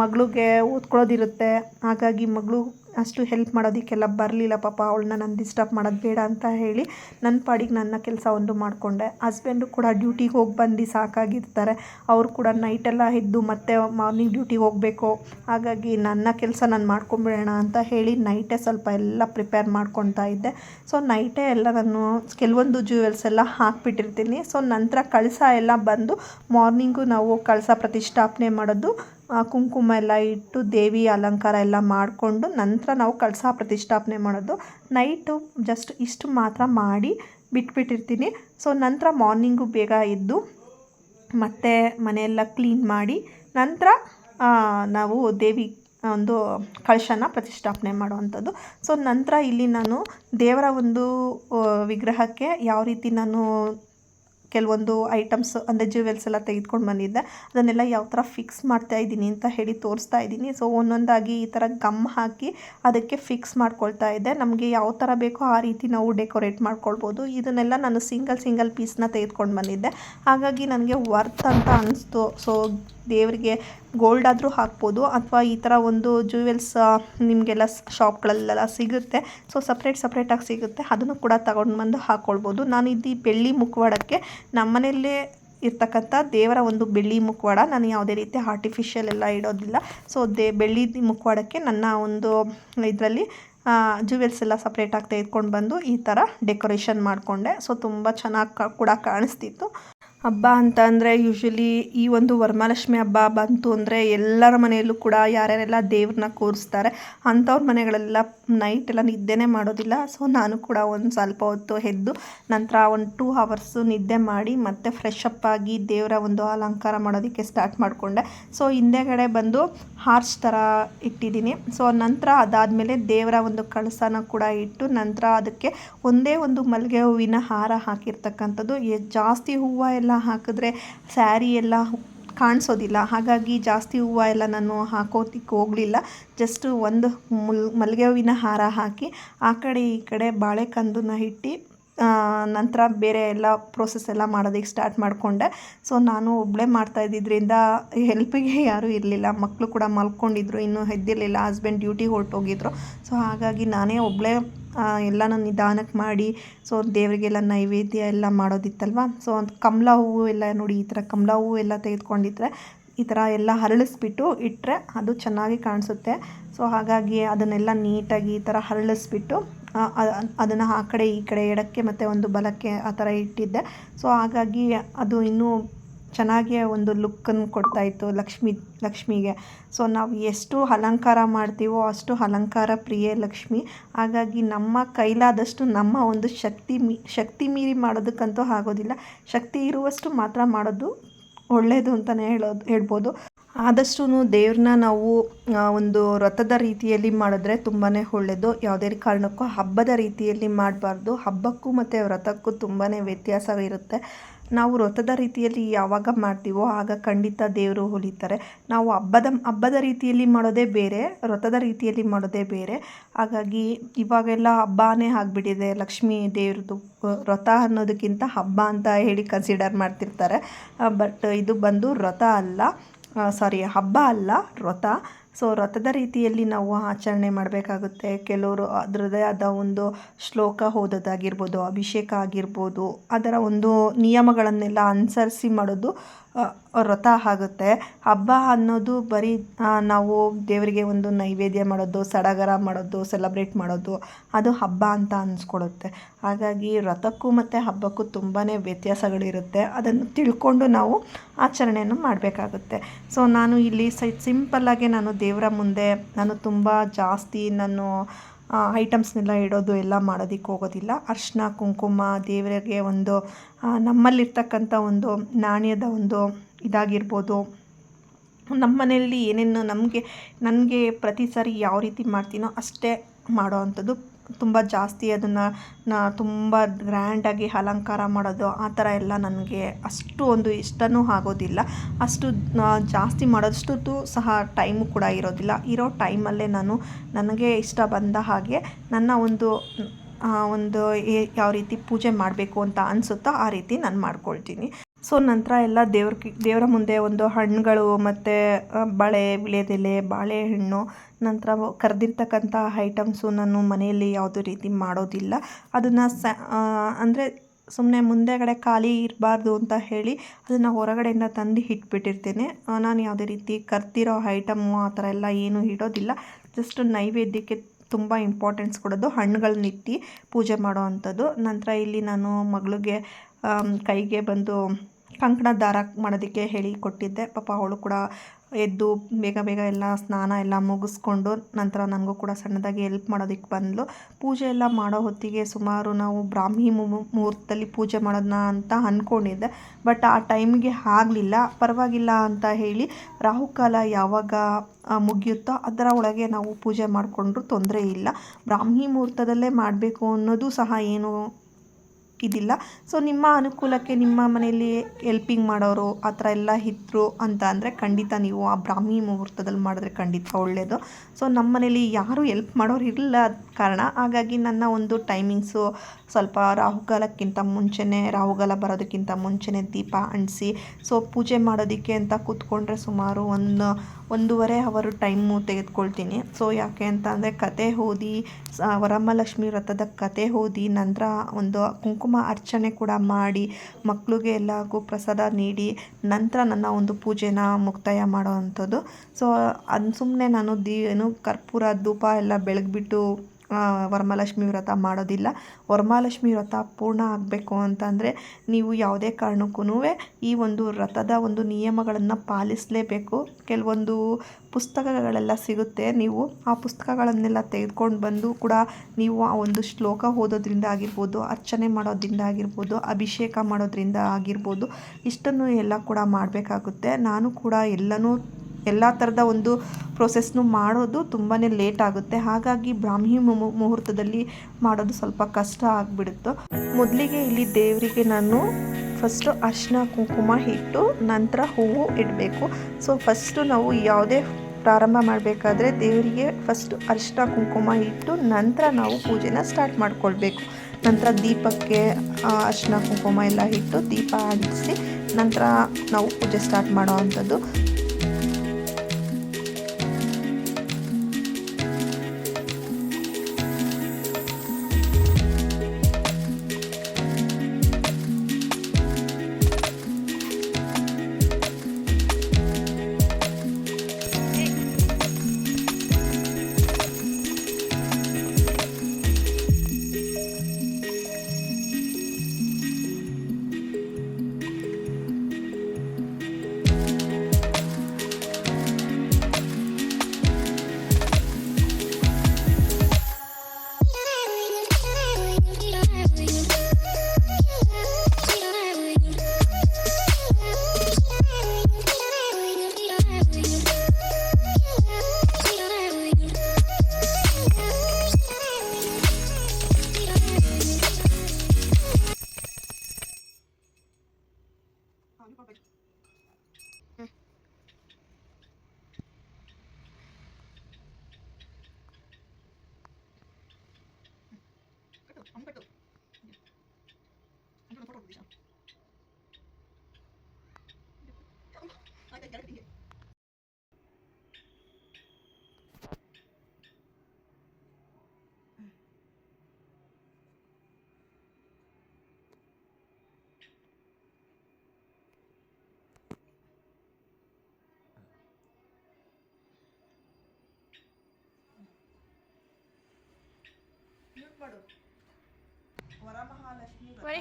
ಮಗಳಿಗೆ ಓದ್ಕೊಳ್ಳೋದಿರುತ್ತೆ, ಹಾಗಾಗಿ ಮಗಳು ಅಷ್ಟು ಹೆಲ್ಪ್ ಮಾಡೋದಕ್ಕೆಲ್ಲ ಬರಲಿಲ್ಲ ಪಾಪ, ಅವಳನ್ನ ನಾನು ಡಿಸ್ಟರ್ಬ್ ಮಾಡೋದು ಬೇಡ ಅಂತ ಹೇಳಿ ನನ್ನ ಪಾಡಿಗೆ ನನ್ನ ಕೆಲಸ ಒಂದು ಮಾಡಿಕೊಂಡೆ. ಹಸ್ಬೆಂಡು ಕೂಡ ಡ್ಯೂಟಿಗೆ ಹೋಗಿ ಬಂದು ಸಾಕಾಗಿರ್ತಾರೆ. ಅವರು ಕೂಡ ನೈಟೆಲ್ಲ ಎದ್ದು ಮತ್ತೆ ಮಾರ್ನಿಂಗ್ ಡ್ಯೂಟಿಗೆ ಹೋಗಬೇಕು. ಹಾಗಾಗಿ ನನ್ನ ಕೆಲಸ ನಾನು ಮಾಡ್ಕೊಂಬಿಡೋಣ ಅಂತ ಹೇಳಿ ನೈಟೇ ಸ್ವಲ್ಪ ಎಲ್ಲ ಪ್ರಿಪೇರ್ ಮಾಡ್ಕೊತಾ ಇದ್ದೆ. ಸೊ ನೈಟೇ ಎಲ್ಲ ನಾನು ಕೆಲವೊಂದು ಜ್ಯುವೆಲ್ಸ್ ಎಲ್ಲ ಹಾಕ್ಬಿಟ್ಟಿರ್ತೀನಿ. ಸೊ ನಂತರ ಕಳಸ ಎಲ್ಲ ಬಂದು ಮಾರ್ನಿಂಗು ನಾವು ಕಳಸ ಪ್ರತಿಷ್ಠಾಪನೆ ಮಾಡೋದು ಕುಂಕುಮ ಎಲ್ಲ ಇಟ್ಟು ದೇವಿ ಅಲಂಕಾರ ಎಲ್ಲ ಮಾಡಿಕೊಂಡು ನಂತರ ನಾವು ಕಳಸ ಪ್ರತಿಷ್ಠಾಪನೆ ಮಾಡೋದು. ನೈಟು ಜಸ್ಟ್ ಇಷ್ಟು ಮಾತ್ರ ಮಾಡಿ ಬಿಟ್ಬಿಟ್ಟಿರ್ತೀನಿ. ಸೊ ನಂತರ ಮಾರ್ನಿಂಗು ಬೇಗ ಎದ್ದು ಮತ್ತೆ ಮನೆಯೆಲ್ಲ ಕ್ಲೀನ್ ಮಾಡಿ ನಂತರ ಆ, ನಾವು ದೇವಿ ಒಂದು ಕಳಶನ ಪ್ರತಿಷ್ಠಾಪನೆ ಮಾಡುವಂಥದ್ದು. ಸೊ ನಂತರ ಇಲ್ಲಿ ನಾನು ದೇವರ ಒಂದು ವಿಗ್ರಹಕ್ಕೆ ಯಾವ ರೀತಿ ನಾನು ಕೆಲವೊಂದು ಐಟಮ್ಸ್ ಅಂದರೆ ಜ್ಯುವೆಲ್ಸ್ ಎಲ್ಲ ತೆಗೆದುಕೊಂಡು ಬಂದಿದ್ದೆ. ಅದನ್ನೆಲ್ಲ ಯಾವ ಥರ ಫಿಕ್ಸ್ ಮಾಡ್ತಾ ಇದ್ದೀನಿ ಅಂತ ಹೇಳಿ ತೋರಿಸ್ತಾ ಇದ್ದೀನಿ. ಸೊ ಒಂದೊಂದಾಗಿ ಈ ಥರ ಗಮ್ ಹಾಕಿ ಅದಕ್ಕೆ ಫಿಕ್ಸ್ ಮಾಡ್ಕೊಳ್ತಾ ಇದ್ದೆ. ನಮಗೆ ಯಾವ ಥರ ಬೇಕೋ ಆ ರೀತಿ ನಾವು ಡೆಕೋರೇಟ್ ಮಾಡ್ಕೊಳ್ಬೋದು. ಇದನ್ನೆಲ್ಲ ನಾನು ಸಿಂಗಲ್ ಸಿಂಗಲ್ ಪೀಸ್ನ ತೆಗೆದುಕೊಂಡು ಬಂದಿದ್ದೆ. ಹಾಗಾಗಿ ನನಗೆ ವರ್ತ್ ಅಂತ ಅನಿಸ್ತು. ಸೊ ದೇವರಿಗೆ ಗೋಲ್ಡ್ ಆದರೂ ಹಾಕ್ಬೋದು ಅಥವಾ ಈ ಥರ ಒಂದು ಜ್ಯುವೆಲ್ಸ್ ನಿಮಗೆಲ್ಲ ಶಾಪ್ಗಳಲ್ಲೆಲ್ಲ ಸಿಗುತ್ತೆ. ಸೊ ಸಪ್ರೇಟ್ ಸಪ್ರೇಟಾಗಿ ಸಿಗುತ್ತೆ. ಅದನ್ನು ಕೂಡ ತಗೊಂಡು ಬಂದು ಹಾಕ್ಕೊಳ್ಬೋದು ನಾನು ಇದು ಬೆಳ್ಳಿ ಮುಖವಾಡಕ್ಕೆ ನಮ್ಮನೆಯಲ್ಲೇ ಇರ್ತಕ್ಕಂಥ ದೇವರ ಒಂದು ಬೆಳ್ಳಿ ಮುಖವಾಡ ನಾನು ಯಾವುದೇ ರೀತಿ ಆರ್ಟಿಫಿಷಿಯಲ್ ಎಲ್ಲ ಇಡೋದಿಲ್ಲ. ಸೊ ದೇ, ಬೆಳ್ಳಿ ಮುಖವಾಡಕ್ಕೆ ನನ್ನ ಒಂದು ಇದರಲ್ಲಿ ಜ್ಯುವೆಲ್ಸ್ ಎಲ್ಲ ಸಪ್ರೇಟಾಗಿ ತೆಗೆದುಕೊಂಡು ಬಂದು ಈ ಥರ ಡೆಕೋರೇಷನ್ ಮಾಡಿಕೊಂಡೆ. ಸೊ ತುಂಬ ಚೆನ್ನಾಗಿ ಕೂಡ ಕಾಣಿಸ್ತಿತ್ತು. ಹಬ್ಬ ಅಂತ ಅಂದರೆ ಯೂಶ್ವಲಿ ಈ ಒಂದು ವರಮಹಾಲಕ್ಷ್ಮಿ ಹಬ್ಬ ಬಂತು ಅಂದರೆ ಎಲ್ಲರ ಮನೆಯಲ್ಲೂ ಕೂಡ ಯಾರ್ಯಾರೆಲ್ಲ ದೇವ್ರನ್ನ ಕೂರಿಸ್ತಾರೆ, ಅಂಥವ್ರ ಮನೆಗಳೆಲ್ಲ ನೈಟ್ ಎಲ್ಲ ನಿದ್ದೆನೇ ಮಾಡೋದಿಲ್ಲ. ಸೊ ನಾನು ಕೂಡ ಒಂದು ಸ್ವಲ್ಪ ಹೊತ್ತು ಎದ್ದು ನಂತರ ಒಂದು ಟೂ ಅವರ್ಸು ನಿದ್ದೆ ಮಾಡಿ ಮತ್ತೆ ಫ್ರೆಶ್ ಅಪ್ ಆಗಿ ದೇವರ ಒಂದು ಅಲಂಕಾರ ಮಾಡೋದಕ್ಕೆ ಸ್ಟಾರ್ಟ್ ಮಾಡಿಕೊಂಡೆ. ಸೊ ಹಿಂದೆಗಡೆ ಬಂದು ಹಾರ್ಸ್ ಥರ ಇಟ್ಟಿದ್ದೀನಿ. ಸೊ ನಂತರ ಅದಾದಮೇಲೆ ದೇವರ ಒಂದು ಕಳಸನ ಕೂಡ ಇಟ್ಟು ನಂತರ ಅದಕ್ಕೆ ಒಂದೇ ಒಂದು ಮಲ್ಲಿಗೆ ಹೂವಿನ ಹಾರ ಹಾಕಿರ್ತಕ್ಕಂಥದ್ದು. ಜಾಸ್ತಿ ಹೂವು ಹಾಕಿದ್ರೆ ಸ್ಯಾರಿ ಎಲ್ಲ ಕಾಣಿಸೋದಿಲ್ಲ. ಹಾಗಾಗಿ ಜಾಸ್ತಿ ಹೂವು ಎಲ್ಲ ನಾನು ಹಾಕೋತಿಕ್ಕೆ ಹೋಗಲಿಲ್ಲ. ಜಸ್ಟ್ ಒಂದು ಮುಲ್ ಮಲ್ಲಿಗೆ ಹೂವಿನ ಹಾರ ಹಾಕಿ ಆ ಕಡೆ ಈ ಕಡೆ ಬಾಳೆಕಂದನ್ನ ಇಟ್ಟು ನಂತರ ಬೇರೆ ಎಲ್ಲ ಪ್ರೋಸೆಸ್ ಎಲ್ಲ ಮಾಡೋದಕ್ಕೆ ಸ್ಟಾರ್ಟ್ ಮಾಡಿಕೊಂಡೆ. ಸೊ ನಾನು ಒಬ್ಬಳೇ ಮಾಡ್ತಾ ಇದ್ದಿದ್ದರಿಂದ ಹೆಲ್ಪಿಗೆ ಯಾರೂ ಇರಲಿಲ್ಲ. ಮಕ್ಕಳು ಕೂಡ ಮಲ್ಕೊಂಡಿದ್ರು, ಇನ್ನೂ ಎದ್ದಿರಲಿಲ್ಲ. ಹಸ್ಬೆಂಡ್ ಡ್ಯೂಟಿಗೆ ಹೊರಟೋಗಿದ್ರು. ಸೊ ಹಾಗಾಗಿ ನಾನೇ ಒಬ್ಬಳೇ ಎಲ್ಲನೂ ನಿಧಾನಕ್ಕೆ ಮಾಡಿ, ಸೊ ದೇವರಿಗೆಲ್ಲ ನೈವೇದ್ಯ ಎಲ್ಲ ಮಾಡೋದಿತ್ತಲ್ವ? ಸೊ ಒಂದು ಕಮಲ ಹೂವು ಎಲ್ಲ ನೋಡಿ, ಈ ಥರ ಕಮಲ ಹೂವು ಎಲ್ಲ ತೆಗೆದುಕೊಂಡಿದ್ರೆ, ಈ ಥರ ಎಲ್ಲ ಹರಳಿಸ್ಬಿಟ್ಟು ಇಟ್ಟರೆ ಅದು ಚೆನ್ನಾಗಿ ಕಾಣಿಸುತ್ತೆ. ಸೊ ಹಾಗಾಗಿ ಅದನ್ನೆಲ್ಲ ನೀಟಾಗಿ ಈ ಥರ ಹರಳಿಸ್ಬಿಟ್ಟು ಅದನ್ನು ಆ ಕಡೆ ಈ ಕಡೆ ಎಡಕ್ಕೆ ಮತ್ತು ಒಂದು ಬಲಕ್ಕೆ ಆ ಥರ ಇಟ್ಟಿದ್ದೆ. ಸೊ ಹಾಗಾಗಿ ಅದು ಇನ್ನೂ ಚೆನ್ನಾಗಿ ಒಂದು ಲುಕ್ಕನ್ನು ಕೊಡ್ತಾಯಿತ್ತು ಲಕ್ಷ್ಮಿ, ಲಕ್ಷ್ಮಿಗೆ. ಸೊ, ನಾವು ಎಷ್ಟು ಅಲಂಕಾರ ಮಾಡ್ತೀವೋ ಅಷ್ಟು ಅಲಂಕಾರ ಪ್ರಿಯೆ ಲಕ್ಷ್ಮಿ. ಹಾಗಾಗಿ ನಮ್ಮ ಕೈಲಾದಷ್ಟು ನಮ್ಮ ಒಂದು ಶಕ್ತಿ ಮೀ, ಶಕ್ತಿ ಮೀರಿ ಮಾಡೋದಕ್ಕಂತೂ ಆಗೋದಿಲ್ಲ. ಶಕ್ತಿ ಇರುವಷ್ಟು ಮಾತ್ರ ಮಾಡೋದು ಒಳ್ಳೆಯದು ಅಂತಲೇ ಹೇಳೋದು ಹೇಳ್ಬೋದು. ಆದಷ್ಟು ದೇವ್ರನ್ನ ನಾವು ಒಂದು ವ್ರತದ ರೀತಿಯಲ್ಲಿ ಮಾಡಿದ್ರೆ ತುಂಬಾ ಒಳ್ಳೆಯದು ಯಾವುದೇ ಕಾರಣಕ್ಕೂ ಹಬ್ಬದ ರೀತಿಯಲ್ಲಿ ಮಾಡಬಾರ್ದು. ಹಬ್ಬಕ್ಕೂ ಮತ್ತು ವ್ರತಕ್ಕೂ ತುಂಬಾ ವ್ಯತ್ಯಾಸ ಇರುತ್ತೆ ನಾವು ವ್ರತದ ರೀತಿಯಲ್ಲಿ ಯಾವಾಗ ಮಾಡ್ತೀವೋ ಆಗ ಖಂಡಿತ ದೇವರು ಹೊಲಿತಾರೆ. ನಾವು ಹಬ್ಬದ ಹಬ್ಬದ ರೀತಿಯಲ್ಲಿ ಮಾಡೋದೇ ಬೇರೆ, ವ್ರತದ ರೀತಿಯಲ್ಲಿ ಮಾಡೋದೇ ಬೇರೆ. ಹಾಗಾಗಿ ಇವಾಗೆಲ್ಲ ಹಬ್ಬನೇ ಆಗಿಬಿಟ್ಟಿದೆ. ಲಕ್ಷ್ಮೀ ದೇವ್ರದ್ದು ವ್ರತ ಅನ್ನೋದಕ್ಕಿಂತ ಹಬ್ಬ ಅಂತ ಹೇಳಿ ಕನ್ಸಿಡರ್ ಮಾಡ್ತಿರ್ತಾರೆ. ಬಟ್ ಇದು ಬಂದು ವ್ರತ ಅಲ್ಲ ಸಾರಿ ಹಬ್ಬ ಅಲ್ಲ, ವ್ರತ. ಸೊ ವ್ರತದ ರೀತಿಯಲ್ಲಿ ನಾವು ಆಚರಣೆ ಮಾಡಬೇಕಾಗುತ್ತೆ. ಕೆಲವರು ಅದರದೇ ಆದ ಒಂದು ಶ್ಲೋಕ ಓದೋದಾಗಿರ್ಬೋದು, ಅಭಿಷೇಕ ಆಗಿರ್ಬೋದು, ಅದರ ಒಂದು ನಿಯಮಗಳನ್ನೆಲ್ಲ ಅನುಸರಿಸಿ ಮಾಡೋದು ವ್ರತ ಆಗುತ್ತೆ. ಹಬ್ಬ ಅನ್ನೋದು ಬರೀ ನಾವು ದೇವರಿಗೆ ಒಂದು ನೈವೇದ್ಯ ಮಾಡೋದು, ಸಡಗರ ಮಾಡೋದು ಸೆಲೆಬ್ರೇಟ್ ಮಾಡೋದು, ಅದು ಹಬ್ಬ ಅಂತ ಅನಿಸ್ಕೊಳುತ್ತೆ. ಹಾಗಾಗಿ ವ್ರತಕ್ಕೂ ಮತ್ತು ಹಬ್ಬಕ್ಕೂ ತುಂಬಾ ವ್ಯತ್ಯಾಸಗಳಿರುತ್ತೆ. ಅದನ್ನು ತಿಳ್ಕೊಂಡು ನಾವು ಆಚರಣೆಯನ್ನು ಮಾಡಬೇಕಾಗುತ್ತೆ. ಸೊ, ನಾನು ಇಲ್ಲಿ ಸೈ, ಸಿಂಪಲ್ಲಾಗಿ ನಾನು ದೇವರ ಮುಂದೆ, ನಾನು ತುಂಬ ಜಾಸ್ತಿ ನಾನು ಐಟಮ್ಸ್ನೆಲ್ಲ ಇಡೋದು ಎಲ್ಲ ಮಾಡೋದಕ್ಕೆ ಹೋಗೋದಿಲ್ಲ. ಅರಿಶಿನ ಕುಂಕುಮ, ದೇವರಿಗೆ ಒಂದು ನಮ್ಮಲ್ಲಿರ್ತಕ್ಕಂಥ ಒಂದು ನಾಣ್ಯದ ಒಂದು ಇದಾಗಿರ್ಬೋದು. ನಮ್ಮ ಮನೆಯಲ್ಲಿ ಏನೇನು ನಮಗೆ, ನನಗೆ ಪ್ರತಿ ಸಾರಿ ಯಾವ ರೀತಿ ಮಾಡ್ತೀನೋ ಅಷ್ಟೇ ಮಾಡೋ ಅಂಥದ್ದು ತುಂಬ ಜಾಸ್ತಿ ಅದನ್ನು ತುಂಬ ಗ್ರ್ಯಾಂಡಾಗಿ ಅಲಂಕಾರ ಮಾಡೋದು, ಆ ಥರ ಎಲ್ಲ ನನಗೆ ಅಷ್ಟು ಒಂದು ಇಷ್ಟವೂ ಆಗೋದಿಲ್ಲ. ಅಷ್ಟು ಜಾಸ್ತಿ ಮಾಡೋದಷ್ಟು ಸಹ ಟೈಮು ಕೂಡ ಇರೋದಿಲ್ಲ. ಇರೋ ಟೈಮಲ್ಲೇ ನಾನು ನನಗೆ ಇಷ್ಟ ಬಂದ ಹಾಗೆ ನನ್ನ ಒಂದು ಒಂದು ಯಾವ ರೀತಿ ಪೂಜೆ ಮಾಡಬೇಕು ಅಂತ ಅನಿಸುತ್ತೋ ಆ ರೀತಿ ನಾನು ಮಾಡ್ಕೊಳ್ತೀನಿ. ಸೊ ನಂತರ ಎಲ್ಲ ದೇವ್ರ ದೇವರ ಮುಂದೆ ಒಂದು ಹಣ್ಣುಗಳು ಮತ್ತು ಬಳೆ ವೀಳ್ಯದೆಲೆ ಬಾಳೆಹಣ್ಣು, ನಂತರ ಕರೆದಿರ್ತಕ್ಕಂಥ ಐಟಮ್ಸು ನಾನು ಮನೆಯಲ್ಲಿ ಯಾವುದೇ ರೀತಿ ಮಾಡೋದಿಲ್ಲ. ಅದನ್ನು ಸ ಅಂದರೆ ಸುಮ್ಮನೆ ಮುಂದೆಗಡೆ ಖಾಲಿ ಇರಬಾರ್ದು ಅಂತ ಹೇಳಿ ಅದನ್ನು ಹೊರಗಡೆಯಿಂದ ತಂದು ಇಟ್ಬಿಟ್ಟಿರ್ತೇನೆ. ನಾನು ಯಾವುದೇ ರೀತಿ ಕರ್ತಿರೋ ಐಟಮ್ಮು ಆ ಥರ ಎಲ್ಲ ಏನೂ ಇಡೋದಿಲ್ಲ. ಜಸ್ಟ್ ನೈವೇದ್ಯಕ್ಕೆ ತುಂಬ ಇಂಪಾರ್ಟೆನ್ಸ್ ಕೊಡೋದು ಹಣ್ಣುಗಳನ್ನಿಟ್ಟು ಪೂಜೆ ಮಾಡೋ ಅಂಥದ್ದು. ನಂತರ ಇಲ್ಲಿ ನಾನು ಮಗಳಿಗೆ ಕೈಗೆ ಬಂದು ಕಂಕಣ ದಾರ ಮಾಡೋದಕ್ಕೆ ಹೇಳಿ ಕೊಟ್ಟಿದ್ದೆ. ಪಾಪ ಅವಳು ಕೂಡ ಎದ್ದು ಬೇಗ ಬೇಗ ಎಲ್ಲ ಸ್ನಾನ ಎಲ್ಲ ಮುಗಿಸ್ಕೊಂಡು ನಂತರ ನನಗೂ ಕೂಡ ಸಣ್ಣದಾಗಿ ಎಲ್ಪ್ ಮಾಡೋದಕ್ಕೆ ಬಂದಳು ಪೂಜೆ ಎಲ್ಲ ಮಾಡೋ ಹೊತ್ತಿಗೆ ಸುಮಾರು ನಾವು ಬ್ರಾಹ್ಮಿ ಮುಹೂರ್ತದಲ್ಲಿ ಪೂಜೆ ಮಾಡೋದನ್ನ ಅಂತ ಅಂದ್ಕೊಂಡಿದ್ದೆ ಬಟ್ ಆ ಟೈಮ್ಗೆ ಆಗಲಿಲ್ಲ. ಪರವಾಗಿಲ್ಲ ಅಂತ ಹೇಳಿ ರಾಹುಕಾಲ ಯಾವಾಗ ಮುಗಿಯುತ್ತೋ ಅದರ ಒಳಗೆ ನಾವು ಪೂಜೆ ಮಾಡಿಕೊಂಡ್ರೂ ತೊಂದರೆ ಇಲ್ಲ. ಬ್ರಾಹ್ಮಿ ಮುಹೂರ್ತದಲ್ಲೇ ಮಾಡಬೇಕು ಅನ್ನೋದು ಸಹ ಏನು ಇದಿಲ್ಲ. ಸೊ ನಿಮ್ಮ ಅನುಕೂಲಕ್ಕೆ ನಿಮ್ಮ ಮನೆಯಲ್ಲಿ ಎಲ್ಪಿಂಗ್ ಮಾಡೋರು ಆ ಥರ ಎಲ್ಲ ಇದ್ರು ಅಂತ ಅಂದರೆ ಖಂಡಿತ ನೀವು ಆ ಬ್ರಾಹ್ಮಿ ಮುಹೂರ್ತದಲ್ಲಿ ಮಾಡಿದ್ರೆ ಖಂಡಿತ ಒಳ್ಳೆಯದು ಸೊ ನಮ್ಮ ಮನೇಲಿ ಯಾರೂ ಎಲ್ಪ್ ಮಾಡೋರು ಇರಲಿಲ್ಲ ಕಾರಣ, ಹಾಗಾಗಿ ನನ್ನ ಒಂದು ಟೈಮಿಂಗ್ಸು ಸ್ವಲ್ಪ ರಾಹುಗಾಲಕ್ಕಿಂತ ಮುಂಚೆನೇ, ರಾಹುಗಾಲ ಬರೋದಕ್ಕಿಂತ ಮುಂಚೆನೇ ದೀಪ ಅಂಟಿಸಿ, ಸೊ ಪೂಜೆ ಮಾಡೋದಕ್ಕೆ ಅಂತ ಕೂತ್ಕೊಂಡ್ರೆ ಸುಮಾರು ಒಂದು, ಒಂದೂವರೆ ಅವರು ಟೈಮು ತೆಗೆದುಕೊಳ್ತೀನಿ. ಸೊ ಯಾಕೆ ಅಂತ ಅಂದರೆ ಕತೆ ಓದಿ ವರಮಹಾಲಕ್ಷ್ಮಿ ವ್ರತದ ಕತೆ ಓದಿ ನಂತರ ಒಂದು ಕುಂಕುಮ ಅರ್ಚನೆ ಕೂಡ ಮಾಡಿ ಮಕ್ಕಳಿಗೆ ಎಲ್ಲರಿಗೂ ಪ್ರಸಾದ ನೀಡಿ ನಂತರ ನನ್ನ ಒಂದು ಪೂಜೆನ ಮುಕ್ತಾಯ ಮಾಡೋ ಅಂಥದ್ದು ಸೊ ಅದು ಸುಮ್ಮನೆ ನಾನು ದೀ, ಏನು ಕರ್ಪೂರ, ಧೂಪ ಎಲ್ಲ ಬೆಳಗ್ಬಿಟ್ಟು ವರಮಹಾಲಕ್ಷ್ಮಿ ವ್ರತ ಮಾಡೋದಿಲ್ಲ. ವರಮಹಾಲಕ್ಷ್ಮಿ ವ್ರತ ಪೂರ್ಣ ಆಗಬೇಕು ಅಂತಂದರೆ ನೀವು ಯಾವುದೇ ಕಾರಣಕ್ಕೂ ಈ ಒಂದು ವ್ರತದ ಒಂದು ನಿಯಮಗಳನ್ನು ಪಾಲಿಸಲೇಬೇಕು. ಕೆಲವೊಂದು ಪುಸ್ತಕಗಳೆಲ್ಲ ಸಿಗುತ್ತೆ. ನೀವು ಆ ಪುಸ್ತಕಗಳನ್ನೆಲ್ಲ ತೆಗೆದುಕೊಂಡು ಬಂದು ಕೂಡ ನೀವು ಆ ಒಂದು ಶ್ಲೋಕ ಓದೋದ್ರಿಂದ ಆಗಿರ್ಬೋದು, ಅರ್ಚನೆ ಮಾಡೋದ್ರಿಂದ ಆಗಿರ್ಬೋದು, ಅಭಿಷೇಕ ಮಾಡೋದ್ರಿಂದ ಆಗಿರ್ಬೋದು, ಇಷ್ಟನ್ನು ಎಲ್ಲ ಕೂಡ ಮಾಡಬೇಕಾಗುತ್ತೆ. ನಾನು ಕೂಡ ಎಲ್ಲನೂ ಎಲ್ಲ ಥರದ ಒಂದು ಪ್ರೊಸೆಸ್ನು ಮಾಡೋದು ತುಂಬಾ ಲೇಟ್ ಆಗುತ್ತೆ. ಹಾಗಾಗಿ ಬ್ರಾಹ್ಮಿ ಮುಹೂರ್ತದಲ್ಲಿ ಮಾಡೋದು ಸ್ವಲ್ಪ ಕಷ್ಟ ಆಗಿಬಿಡುತ್ತೆ. ಮೊದಲಿಗೆ ಇಲ್ಲಿ ದೇವರಿಗೆ ನಾನು ಫಸ್ಟು ಅರ್ಶಿನ ಕುಂಕುಮ ಇಟ್ಟು ನಂತರ ಹೂವು ಇಡಬೇಕು. ಸೊ ಫಸ್ಟು ನಾವು ಯಾವುದೇ ಪ್ರಾರಂಭ ಮಾಡಬೇಕಾದ್ರೆ ದೇವರಿಗೆ ಫಸ್ಟ್ ಅರಿಶಿನ ಕುಂಕುಮ ಇಟ್ಟು ನಂತರ ನಾವು ಪೂಜೆನ ಸ್ಟಾರ್ಟ್ ಮಾಡ್ಕೊಳ್ಬೇಕು. ನಂತರ ದೀಪಕ್ಕೆ ಅರಿಶಿನ ಕುಂಕುಮ ಎಲ್ಲ ಇಟ್ಟು ದೀಪ ಆಡಿಸಿ ನಂತರ ನಾವು ಪೂಜೆ ಸ್ಟಾರ್ಟ್ ಮಾಡೋ ಅಂಥದ್ದು. ಮಾಡು ವರಮಹಾಲಕ್ಷ್ಮಿ ಒಂದ್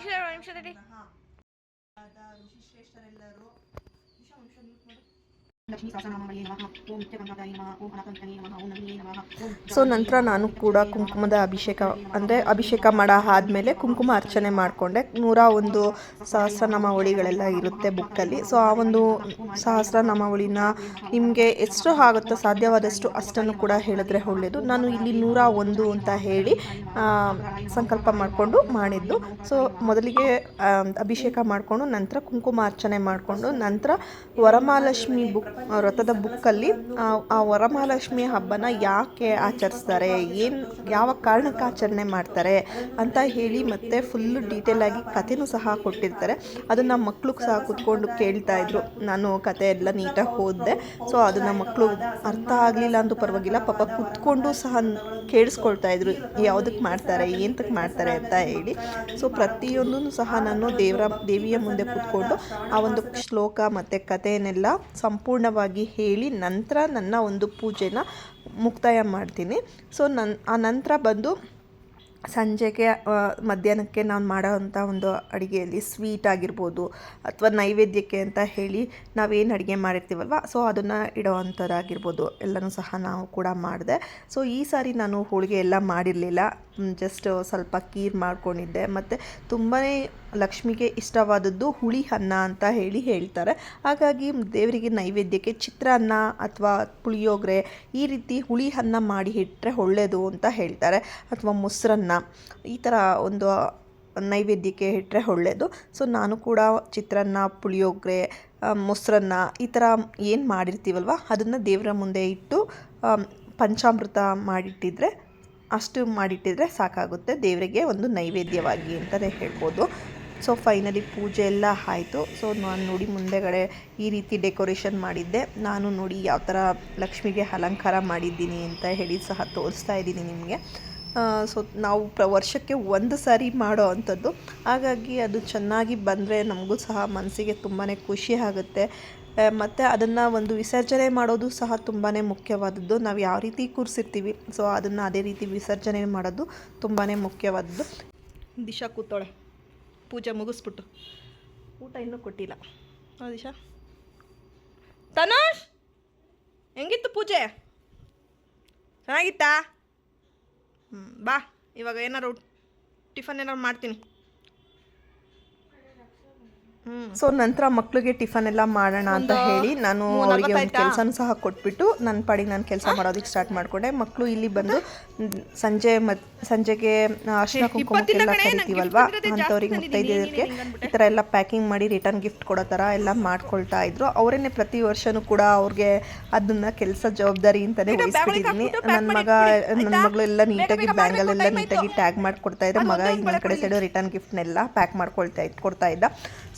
ನಿಮಿಷ ಮ್ಯೂಟ್ ಮಾಡು. ಸೊ ನಂತರ ನಾನು ಕೂಡ ಕುಂಕುಮದ ಅಭಿಷೇಕ, ಅಂದರೆ ಅಭಿಷೇಕ ಮಾಡೋ ಆದಮೇಲೆ ಕುಂಕುಮ ಅರ್ಚನೆ ಮಾಡಿಕೊಂಡೆ. ನೂರ ಒಂದು ಸಹಸ್ರನಾಮಾವಳಿಗಳೆಲ್ಲ ಇರುತ್ತೆ ಬುಕ್ಕಲ್ಲಿ ಸೊ ಆ ಒಂದು ಸಹಸ್ರನಾಮಾವಳಿನ ನಿಮಗೆ ಎಷ್ಟು ಆಗುತ್ತೋ ಸಾಧ್ಯವಾದಷ್ಟು ಅಷ್ಟನ್ನು ಕೂಡ ಹೇಳಿದ್ರೆ ಒಳ್ಳೆಯದು ನಾನು ಇಲ್ಲಿ ನೂರ ಒಂದು ಅಂತ ಹೇಳಿ ಸಂಕಲ್ಪ ಮಾಡಿಕೊಂಡು ಮಾಡಿದ್ದು. ಸೊ ಮೊದಲಿಗೆ ಅಭಿಷೇಕ ಮಾಡಿಕೊಂಡು ನಂತರ ಕುಂಕುಮ ಅರ್ಚನೆ ಮಾಡಿಕೊಂಡು ನಂತರ ವರಮಹಾಲಕ್ಷ್ಮಿ ಬುಕ್ ವ್ರತದ ಬುಕ್ಕಲ್ಲಿ ಆ, ವರಮಹಾಲಕ್ಷ್ಮಿ ಹಬ್ಬನ ಯಾಕೆ ಆಚರಿಸ್ತಾರೆ ಏನು ಯಾವ ಕಾರಣಕ್ಕೆ ಆಚರಣೆ ಮಾಡ್ತಾರೆ ಅಂತ ಹೇಳಿ ಮತ್ತೆ ಫುಲ್ಲು ಡೀಟೇಲಾಗಿ ಕಥೆನೂ ಸಹ ಕೊಟ್ಟಿರ್ತಾರೆ. ಅದನ್ನು ಮಕ್ಕಳು ಸಹ ಕೂತ್ಕೊಂಡು ಕೇಳ್ತಾ ಇದ್ರು. ನಾನು ಕತೆ ಎಲ್ಲ ನೀಟಾಗಿ ಓದಿದೆ. ಸೊ ಅದನ್ನು ಮಕ್ಕಳು ಅರ್ಥ ಆಗಲಿಲ್ಲ ಅಂತೂ ಪರವಾಗಿಲ್ಲ. ಪಾಪ ಕೂತ್ಕೊಂಡು ಸಹ ಕೇಳಿಸ್ಕೊಳ್ತಾ ಇದ್ರು. ಯಾವುದಕ್ಕೆ ಮಾಡ್ತಾರೆ ಏನಕ್ಕೆ ಮಾಡ್ತಾರೆ ಅಂತ ಹೇಳಿ. ಸೊ ಪ್ರತಿಯೊಂದೂ ಸಹ ನಾನು ದೇವರ ದೇವಿಯ ಮುಂದೆ ಕೂತ್ಕೊಂಡು ಆ ಒಂದು ಶ್ಲೋಕ ಮತ್ತು ಕಥೆಯನ್ನೆಲ್ಲ ಸಂಪೂರ್ಣವಾಗಿ ಹೇಳಿ ನಂತರ ನನ್ನ ಒಂದು ಪೂಜೆನ ಮುಕ್ತಾಯ ಮಾಡ್ತೀನಿ. ಸೊ ನನ್ನ ಆ ನಂತರ ಬಂದು ಸಂಜೆಗೆ ಮಧ್ಯಾಹ್ನಕ್ಕೆ ನಾನು ಮಾಡೋವಂಥ ಒಂದು ಅಡುಗೆಯಲ್ಲಿ ಸ್ವೀಟ್ ಆಗಿರ್ಬೋದು ಅಥವಾ ನೈವೇದ್ಯಕ್ಕೆ ಅಂತ ಹೇಳಿ ನಾವೇನು ಅಡುಗೆ ಮಾಡಿರ್ತೀವಲ್ವ, ಸೊ ಅದನ್ನು ಇಡೋವಂಥದ್ದಾಗಿರ್ಬೋದು. ಎಲ್ಲನೂ ಸಹ ನಾವು ಕೂಡ ಮಾಡಿದೆ. ಸೊ ಈ ಸಾರಿ ನಾನು ಹೋಳಿಗೆ ಎಲ್ಲ ಮಾಡಿರಲಿಲ್ಲ. ಜಸ್ಟ್ ಸ್ವಲ್ಪ ಕೀರ್ ಮಾಡ್ಕೊಂಡಿದ್ದೆ. ಮತ್ತು ತುಂಬಾ ಲಕ್ಷ್ಮಿಗೆ ಇಷ್ಟವಾದದ್ದು ಹುಳಿ ಅನ್ನ ಅಂತ ಹೇಳಿ ಹೇಳ್ತಾರೆ. ಹಾಗಾಗಿ ದೇವರಿಗೆ ನೈವೇದ್ಯಕ್ಕೆ ಚಿತ್ರಾನ್ನ ಅಥವಾ ಪುಳಿಯೋಗರೆ ಈ ರೀತಿ ಹುಳಿ ಅನ್ನ ಮಾಡಿ ಇಟ್ಟರೆ ಒಳ್ಳೆಯದು ಅಂತ ಹೇಳ್ತಾರೆ. ಅಥವಾ ಮೊಸರನ್ನ ಈ ಥರ ಒಂದು ನೈವೇದ್ಯಕ್ಕೆ ಇಟ್ಟರೆ ಒಳ್ಳೆಯದು ಸೊ ನಾನು ಕೂಡ ಚಿತ್ರಾನ್ನ ಪುಳಿಯೋಗರೆ ಮೊಸರನ್ನ ಈ ಥರ ಏನು ಮಾಡಿರ್ತೀವಲ್ವ, ಅದನ್ನು ದೇವರ ಮುಂದೆ ಇಟ್ಟು ಪಂಚಾಮೃತ ಮಾಡಿಟ್ಟಿದ್ರೆ ಅಷ್ಟು ಮಾಡಿಟ್ಟಿದ್ರೆ ಸಾಕಾಗುತ್ತೆ. ದೇವರಿಗೆ ಒಂದು ನೈವೇದ್ಯವಾಗಿ ಅಂತಲೇ ಹೇಳ್ಬೋದು. ಸೊ ಫೈನಲಿ ಪೂಜೆ ಎಲ್ಲ ಆಯಿತು. ಸೊ ನಾನು ನೋಡಿ ಮುಂದೆಗಡೆ ಈ ರೀತಿ ಡೆಕೋರೇಷನ್ ಮಾಡಿದ್ದೆ. ನಾನು ನೋಡಿ ಯಾವ ಥರ ಲಕ್ಷ್ಮಿಗೆ ಅಲಂಕಾರ ಮಾಡಿದ್ದೀನಿ ಅಂತ ಹೇಳಿ ಸಹ ತೋರಿಸ್ತಾ ಇದ್ದೀನಿ ನಿಮಗೆ. ಸೊ ನಾವು ಪ್ರ, ವರ್ಷಕ್ಕೆ ಒಂದು ಸಾರಿ ಮಾಡೋ ಅಂಥದ್ದು. ಹಾಗಾಗಿ ಅದು ಚೆನ್ನಾಗಿ ಬಂದರೆ ನಮಗೂ ಸಹ ಮನಸ್ಸಿಗೆ ತುಂಬಾ ಖುಷಿ ಆಗುತ್ತೆ. ಮತ್ತು ಅದನ್ನು ಒಂದು ವಿಸರ್ಜನೆ ಮಾಡೋದು ಸಹ ತುಂಬಾ ಮುಖ್ಯವಾದದ್ದು. ನಾವು ಯಾವ ರೀತಿ ಕೂರಿಸಿರ್ತೀವಿ, ಸೊ ಅದನ್ನು ಅದೇ ರೀತಿ ವಿಸರ್ಜನೆ ಮಾಡೋದು ತುಂಬಾ ಮುಖ್ಯವಾದದ್ದು. ದಿಶಾ ಕೂತೋಳೆ ಪೂಜೆ ಮುಗಿಸ್ಬಿಟ್ಟು. ಊಟ ಇನ್ನೂ ಕೊಟ್ಟಿಲ್ಲ. ದಿಶಾ? ತನುಷ್! ಹೆಂಗಿತ್ತು ಪೂಜೆ? ಚೆನ್ನಾಗಿತ್ತಾ? ಹ್ಞೂ ಬಾ. ಇವಾಗ ಏನಾರು ಟಿಫನ್ ಏನಾರು ಮಾಡ್ತೀನಿ. ಸೊ ನಂತರ ಮಕ್ಳಿಗೆ ಟಿಫನ್ ಎಲ್ಲ ಮಾಡೋಣ ಅಂತ ಹೇಳಿ ನಾನು ಅವರಿಗೆ ಒಂದು ಕೆಲಸನೂ ಸಹ ಕೊಟ್ಬಿಟ್ಟು ನನ್ನ ಪಾಡಿಗೆ ನಾನು ಕೆಲಸ ಮಾಡೋದಕ್ಕೆ ಸ್ಟಾರ್ಟ್ ಮಾಡ್ಕೊಂಡೆ. ಮಕ್ಕಳು ಇಲ್ಲಿ ಬಂದು ಸಂಜೆ ಮತ್ ಸಂಜೆಗೆ ಅರ್ಶಿನ ಕುಂಕುಮಕ್ಕೆಲ್ಲ ಕರಿತೀವಲ್ವಾ? ಅಂಥವ್ರಿಗೆ ಮುತ್ತೈದೆಯರಿಗೆ ಈ ಥರ ಎಲ್ಲ ಪ್ಯಾಕಿಂಗ್ ಮಾಡಿ ರಿಟರ್ನ್ ಗಿಫ್ಟ್ ಕೊಡೋ ಥರ ಎಲ್ಲ ಮಾಡ್ಕೊಳ್ತಾ ಇದ್ರು. ಅವರೇನೆ ಪ್ರತಿ ವರ್ಷನೂ ಕೂಡ ಅವ್ರಿಗೆ ಅದನ್ನ ಕೆಲಸ ಜವಾಬ್ದಾರಿ ಅಂತಲೇ ವಹಿಸ್ಬಿಟ್ಟಿದ್ದೀನಿ ನನ್ನ ಮಗ ನನ್ನ ಮಗಳು ಎಲ್ಲ ನೀಟಾಗಿ ಬ್ಯಾಂಗಲೆಲ್ಲ ನೀಟಾಗಿ ಟ್ಯಾಗ್ ಮಾಡ್ಕೊಡ್ತಾ ಇದ್ದೆ ಮಗ ಇನ್ನೊಂದು ಕಡೆ ಸೈಡು ರಿಟರ್ನ್ ಗಿಫ್ಟ್ನೆಲ್ಲ ಪ್ಯಾಕ್ ಮಾಡ್ಕೊಳ್ತಾ ಇದ್ ಕೊಡ್ತಾ ಇದ್ದ.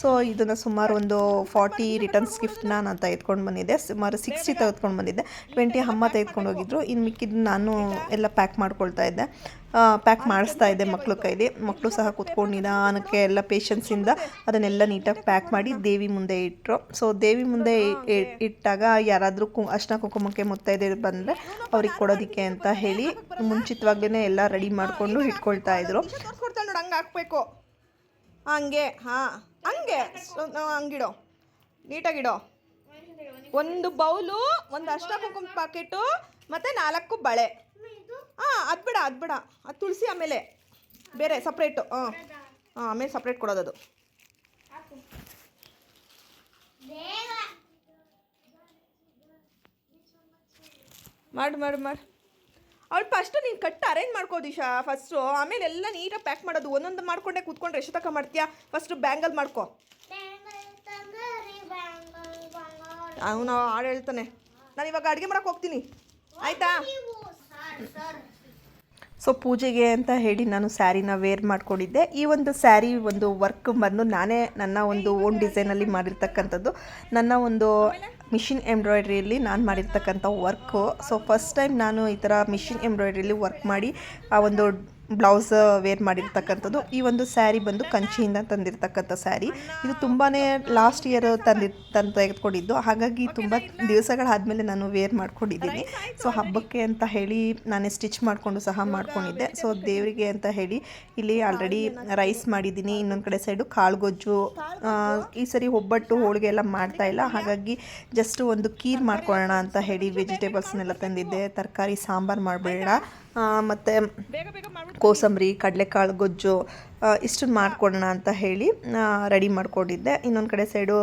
ಸೊ ಇದನ್ನು ಸುಮಾರು ಒಂದು ಫಾರ್ಟಿ ರಿಟರ್ನ್ಸ್ ಗಿಫ್ಟ್ನ ನಾನು ತೆಗೆದುಕೊಂಡು ಬಂದಿದ್ದೆ. ಸುಮಾರು ಸಿಕ್ಸ್ಟಿ ತೆಗೆದುಕೊಂಡು ಬಂದಿದ್ದೆ. ಟ್ವೆಂಟಿ ಅಮ್ಮ ತೆಗೆದುಕೊಂಡು ಹೋಗಿದ್ರು. ಇನ್ನು ಮಿಕ್ಕಿದ್ದು ನಾನು ಎಲ್ಲ ಪ್ಯಾಕ್ ಮಾಡ್ಕೊಳ್ತಾ ಇದ್ದೆ. ಪ್ಯಾಕ್ ಮಾಡಿಸ್ತಾ ಇದ್ದೆ ಮಕ್ಕಳು ಕೈಲಿ. ಮಕ್ಕಳು ಸಹ ಕೂತ್ಕೊಂಡು ನಿಧಾನಕ್ಕೆ ಎಲ್ಲ ಪೇಷನ್ಸಿಂದ ಅದನ್ನೆಲ್ಲ ನೀಟಾಗಿ ಪ್ಯಾಕ್ ಮಾಡಿ ದೇವಿ ಮುಂದೆ ಇಟ್ಟರು ಸೊ ದೇವಿ ಮುಂದೆ ಇಟ್ಟಾಗ ಯಾರಾದರೂ ಕು, ಅರ್ಶಿನ ಕುಂಕುಮಕ್ಕೆ ಮುತ್ತೈದೆ ಬಂದರೆ ಅವ್ರಿಗೆ ಕೊಡೋದಕ್ಕೆ ಅಂತ ಹೇಳಿ ಮುಂಚಿತವಾಗ್ಲೇ ಎಲ್ಲ ರೆಡಿ ಮಾಡಿಕೊಂಡು ಇಟ್ಕೊಳ್ತಾ ಇದ್ರು. ಹಂಗೆ, ಹಾಂ. ಹಂಗೆ. ಹಂಗಿಡೋ. ನೀಟಾಗಿಡೋ. ಒಂದು ಬೌಲು, ಒಂದು ಅಷ್ಟ ಕುಂಕುಮ ಪಾಕೆಟು, ಮತ್ತು ನಾಲ್ಕು ಬಳೆ. ಹಾಂ, ಅದು ಬಿಡ ಅದು ಬಿಡ. ಅದು ತುಳಸಿ ಆಮೇಲೆ ಬೇರೆ ಸಪ್ರೇಟು. ಹಾಂ. ಹಾಂ, ಆಮೇಲೆ ಸಪ್ರೇಟ್ ಕೊಡೋದದು ಮಾಡು ಮಾಡು ಮಾಡು. ಅವಳು ಫಸ್ಟು ನೀನು ಕಟ್ ಅರೇಂಜ್ ಮಾಡ್ಕೋ ದಿಶಾ ಫಸ್ಟು ಆಮೇಲೆ ಎಲ್ಲ ನೀಟಾಗಿ ಪ್ಯಾಕ್ ಮಾಡೋದು, ಒಂದೊಂದು ಮಾಡ್ಕೊಂಡೆ ಕೂತ್ಕೊಂಡ್ರೆ ಎಷ್ಟು ತಕ ಮಾಡ್ತೀಯಾ? ಫಸ್ಟು ಬ್ಯಾಂಗಲ್ ಮಾಡ್ಕೋ. ಅವನು ಹಾಡು ಹೇಳ್ತಾನೆ. ನಾನು ಇವಾಗ ಅಡುಗೆ ಮಾಡೋಕೆ ಹೋಗ್ತೀನಿ. ಆಯ್ತಾ? ಸೊ ಪೂಜೆಗೆ ಅಂತ ಹೇಳಿ ನಾನು ಸ್ಯಾರಿನ ವೇರ್ ಮಾಡ್ಕೊಂಡಿದ್ದೆ. ಈ ಒಂದು ಸ್ಯಾರಿ, ಒಂದು ವರ್ಕ್ ಬಂದು ನಾನೇ ನನ್ನ ಒಂದು ಓನ್ ಡಿಸೈನಲ್ಲಿ ಮಾಡಿರ್ತಕ್ಕಂಥದ್ದು. ನನ್ನ ಒಂದು ಮಿಷಿನ್ ಎಂಬ್ರಾಯ್ಡ್ರಿಯಲ್ಲಿ ನಾನು ಮಾಡಿರ್ತಕ್ಕಂಥ ವರ್ಕು ಸೊ ಫಸ್ಟ್ ಟೈಮ್ ನಾನು ಈ ಥರ ಮಿಷಿನ್ ಎಂಬ್ರಾಯ್ಡ್ರಿಯಲ್ಲಿ ವರ್ಕ್ ಮಾಡಿ, ಆ ಒಂದು ಬ್ಲೌಸ್ ವೇರ್ ಮಾಡಿರ್ತಕ್ಕಂಥದ್ದು. ಈ ಒಂದು ಸ್ಯಾರಿ ಬಂದು ಕಂಚಿಯಿಂದ ತಂದಿರ್ತಕ್ಕಂಥ ಸ್ಯಾರಿ ಇದು ತುಂಬಾ ಲಾಸ್ಟ್ ಇಯರ್ ತಂದಿ, ತಂದು ತೆಗೆದುಕೊಂಡಿದ್ದು. ಹಾಗಾಗಿ ತುಂಬ ದಿವಸಗಳಾದಮೇಲೆ ನಾನು ವೇರ್ ಮಾಡ್ಕೊಂಡಿದ್ದೀನಿ. ಸೊ ಹಬ್ಬಕ್ಕೆ ಅಂತ ಹೇಳಿ ನಾನೇ ಸ್ಟಿಚ್ ಮಾಡಿಕೊಂಡು ಸಹ ಮಾಡ್ಕೊಂಡಿದ್ದೆ. ಸೊ ದೇವರಿಗೆ ಅಂತ ಹೇಳಿ ಇಲ್ಲಿ ಆಲ್ರೆಡಿ ರೈಸ್ ಮಾಡಿದ್ದೀನಿ. ಇನ್ನೊಂದು ಕಡೆ ಸೈಡು ಕಾಳುಗೊಜ್ಜು ಗೊಜ್ಜು ಈ ಸರಿ ಒಬ್ಬಟ್ಟು ಹೋಳಿಗೆ ಎಲ್ಲ ಮಾಡ್ತಾ ಇಲ್ಲ. ಹಾಗಾಗಿ ಜಸ್ಟ್ ಒಂದು ಕೀರ್ ಮಾಡ್ಕೊಳ್ಳೋಣ ಅಂತ ಹೇಳಿ ವೆಜಿಟೇಬಲ್ಸ್ನೆಲ್ಲ ತಂದಿದ್ದೆ. ತರಕಾರಿ ಸಾಂಬಾರು ಮಾಡಬೇಡ. ಮತ್ತು ಕೋಸಂಬರಿ, ಕಡಲೆಕಾಳು, ಗೊಜ್ಜು ಇಷ್ಟನ್ನು ಮಾಡ್ಕೊಳ್ಳೋಣ ಅಂತ ಹೇಳಿ ರೆಡಿ ಮಾಡ್ಕೊಂಡಿದ್ದೆ. ಇನ್ನೊಂದು ಕಡೆ ಸೈಡು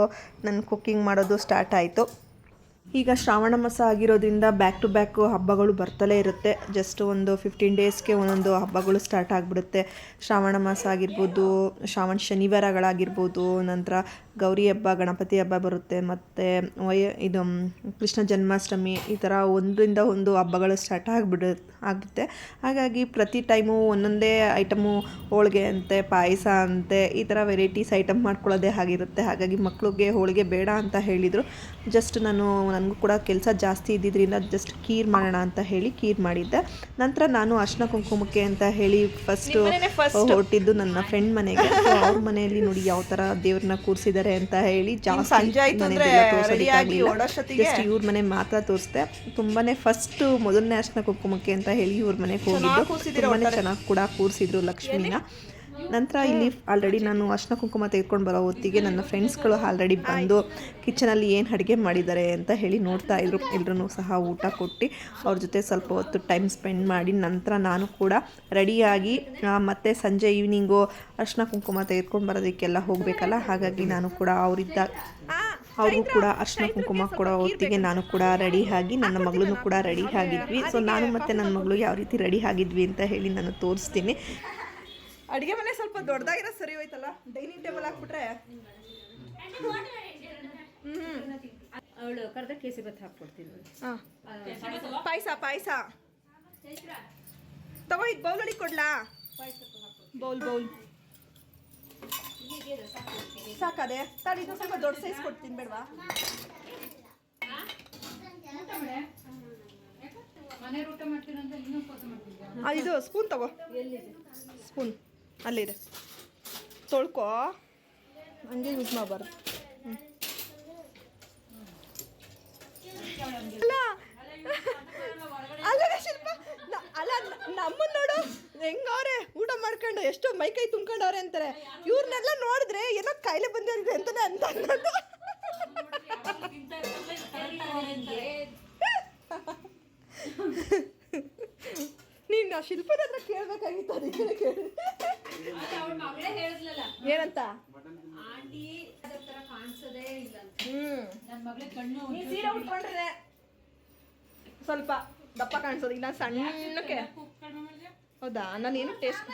ನನ್ನ ಕುಕ್ಕಿಂಗ್ ಮಾಡೋದು ಸ್ಟಾರ್ಟ್ ಆಯಿತು. ಈಗ ಶ್ರಾವಣ ಮಾಸ ಆಗಿರೋದ್ರಿಂದ ಬ್ಯಾಕ್ ಟು ಬ್ಯಾಕ್ ಹಬ್ಬಗಳು ಬರ್ತಲೇ ಇರುತ್ತೆ. ಜಸ್ಟ್ ಒಂದು ಫಿಫ್ಟೀನ್ ಡೇಸ್ಗೆ ಒಂದೊಂದು ಹಬ್ಬಗಳು ಸ್ಟಾರ್ಟ್ ಆಗಿಬಿಡುತ್ತೆ. ಶ್ರಾವಣ ಮಾಸ ಆಗಿರ್ಬೋದು, ಶ್ರಾವಣ ಶನಿವಾರಗಳಾಗಿರ್ಬೋದು, ನಂತರ ಗೌರಿ ಹಬ್ಬ, ಗಣಪತಿ ಹಬ್ಬ ಬರುತ್ತೆ, ಮತ್ತು ವಯ ಇದು, ಕೃಷ್ಣ ಜನ್ಮಾಷ್ಟಮಿ ಈ ಥರ ಒಂದರಿಂದ ಒಂದು ಹಬ್ಬಗಳು ಸ್ಟಾರ್ಟ್ ಆಗಿಬಿಡು ಆಗುತ್ತೆ. ಹಾಗಾಗಿ ಪ್ರತಿ ಟೈಮು ಒಂದೊಂದೇ ಐಟಮು ಹೋಳಿಗೆ ಅಂತೆ ಪಾಯಸ ಅಂತೆ ಈ ಥರ ವೆರೈಟೀಸ್ ಐಟಮ್ ಮಾಡ್ಕೊಳ್ಳೋದೇ ಆಗಿರುತ್ತೆ. ಹಾಗಾಗಿ ಮಕ್ಕಳಿಗೆ ಹೋಳಿಗೆ ಬೇಡ ಅಂತ ಹೇಳಿದರು. ಜಸ್ಟ್ ನಾನು ನನಗೂ ಕೂಡ ಕೆಲಸ ಜಾಸ್ತಿ ಇದ್ದಿದ್ದರಿಂದ ಜಸ್ಟ್ ಕೀರ್ ಮಾಡೋಣ ಅಂತ ಹೇಳಿ ಕೀರ್ ಮಾಡಿದ್ದೆ. ನಂತರ ನಾನು ಅರ್ಶನ ಕುಂಕುಮಕ್ಕೆ ಅಂತ ಹೇಳಿ ಫಸ್ಟು ಹೊರಟಿದ್ದು ನನ್ನ ಫ್ರೆಂಡ್ ಮನೆಗೆ. ಅವ್ರ ಮನೆಯಲ್ಲಿ ನೋಡಿ ಯಾವ ಥರ ದೇವ್ರನ್ನ ಕೂರಿಸಿದ್ದಾರೆ ಅಂತ ಹೇಳಿ ಜಾಸ್ತಿ. ಇವ್ರ ಮನೆ ಮಾತ್ರ ತೋರಿಸಿದೆ. ತುಂಬಾ ಫಸ್ಟ್ ಮೊದಲನೇ ಅರ್ಶನ ಕುಂಕುಮಕ್ಕೆ ಅಂತ ಹೇಳಿ ಇವ್ರ ಮನೆಗೆ ಹೋಗಿದ್ದು. ತುಂಬಾನೇ ಚೆನ್ನಾಗಿ ಕೂಡ ಕೂರಿಸಿದ್ರು ಲಕ್ಷ್ಮಿನ. ನಂತರ ಇಲ್ಲಿ ಆಲ್ರೆಡಿ ನಾನು ಅರ್ಶನ ಕುಂಕುಮ ತೆಗೆದುಕೊಂಡು ಬರೋ ಹೊತ್ತಿಗೆ ನನ್ನ ಫ್ರೆಂಡ್ಸ್ಗಳು ಆಲ್ರೆಡಿ ಬಂದು ಕಿಚನಲ್ಲಿ ಏನು ಅಡುಗೆ ಮಾಡಿದ್ದಾರೆ ಅಂತ ಹೇಳಿ ನೋಡ್ತಾ ಇದ್ರು. ಎಲ್ಲರೂ ಸಹ ಊಟ ಕೊಟ್ಟು ಅವ್ರ ಜೊತೆ ಸ್ವಲ್ಪ ಹೊತ್ತು ಟೈಮ್ ಸ್ಪೆಂಡ್ ಮಾಡಿ ನಂತರ ನಾನು ಕೂಡ ರೆಡಿಯಾಗಿ ಮತ್ತೆ ಸಂಜೆ ಈವ್ನಿಂಗು ಅರ್ಶನ ಕುಂಕುಮ ತೆಗೆದುಕೊಂಡು ಬರೋದಕ್ಕೆಲ್ಲ ಹೋಗಬೇಕಲ್ಲ? ಹಾಗಾಗಿ ನಾನು ಕೂಡ ಅವರಿದ್ದ, ಅವ್ರಿಗೂ ಕೂಡ ಅರ್ಶನ ಕುಂಕುಮ ಕೊಡೋ ಹೊತ್ತಿಗೆ ನಾನು ಕೂಡ ರೆಡಿ ಆಗಿ, ನನ್ನ ಮಗಳೂ ಕೂಡ ರೆಡಿ ಆಗಿದ್ವಿ. ಸೊ ನಾನು ಮತ್ತು ನನ್ನ ಮಗಳು ಯಾವ ರೀತಿ ರೆಡಿ ಆಗಿದ್ವಿ ಅಂತ ಹೇಳಿ ನಾನು ತೋರಿಸ್ತೀನಿ. ಅಡುಗೆ ಮನೆ ಸ್ವಲ್ಪ ದೊಡ್ಡದಾಗಿರೋ ಸರಿ ಹೋಯ್ತಲ್ಲ? ಡೈನಿಂಗ್ ಟೇಬಲ್ ಹಾಕ್ಬಿಟ್ರೆ? ಅವಳು ಕರೆದ ಕೇಸಿ ಬತ್ತ ಹಾಕ್ಕೊಡ್ತೀನಿ. ಹಾಂ. ಪಾಯಸ ಪಾಯಸ. ತಗೋ ಇದು ಬೌಲ್ ಅಡಿ ಕೊಡ್ಲಾ? ಬೌಲ್ ಬೌಲ್ ಸಾಕದೆ? ತಾನು ಇದು ಸ್ವಲ್ಪ ದೊಡ್ಡ ಸೈಜ್ ಕೊಡ್ತೀನಿ ಬೇಡವಾ? ಇದು ಸ್ಪೂನ್ ತಗೋ. ಸ್ಪೂನ್ ಅಲ್ಲಿದೆ. ತೊಳ್ಕೊ. ಹಂಗೆ ಯೂಸ್ ಮಾಡಬಾರ್ದು. ಅಲ್ಲ. ಅಲ್ಲ ಶಿಲ್ಪ. ಅಲ್ಲ ನಮ್ಮನ್ನ ನೋಡು. ಹೆಂಗವ್ರೆ, ಊಟ ಮಾಡ್ಕೊಂಡು ಎಷ್ಟೋ ಮೈ ಕೈ ತುಂಬ್ಕೊಂಡವ್ರೆ ಅಂತಾರೆ. ಇವ್ರನ್ನೆಲ್ಲ ನೋಡಿದ್ರೆ ಏನೋ ಕಾಯಿಲೆ ಬಂದಿದೆ ಅಂತಾನೆ ಅಂತ ಅನ್ನೋದು ನೀನು ಶಿಲ್ಪದ ಹತ್ರ ಕೇಳ್ಬೇಕಾಗಿತ್ತು ಅದಕ್ಕೆ ಕೇಳಿ ಏನಂತ? ಹ್ಮ್. ನೀ ಸೀರೆ ಉಟ್ಕೊಂಡ್ರೆ ಸ್ವಲ್ಪ ದಪ್ಪ ಕಾಣಿಸೋದು ಇಲ್ಲ ಸಣ್ಣಕ್ಕೆ. ಹೌದಾ? ನಾನೇನು ಟೇಸ್ಟ್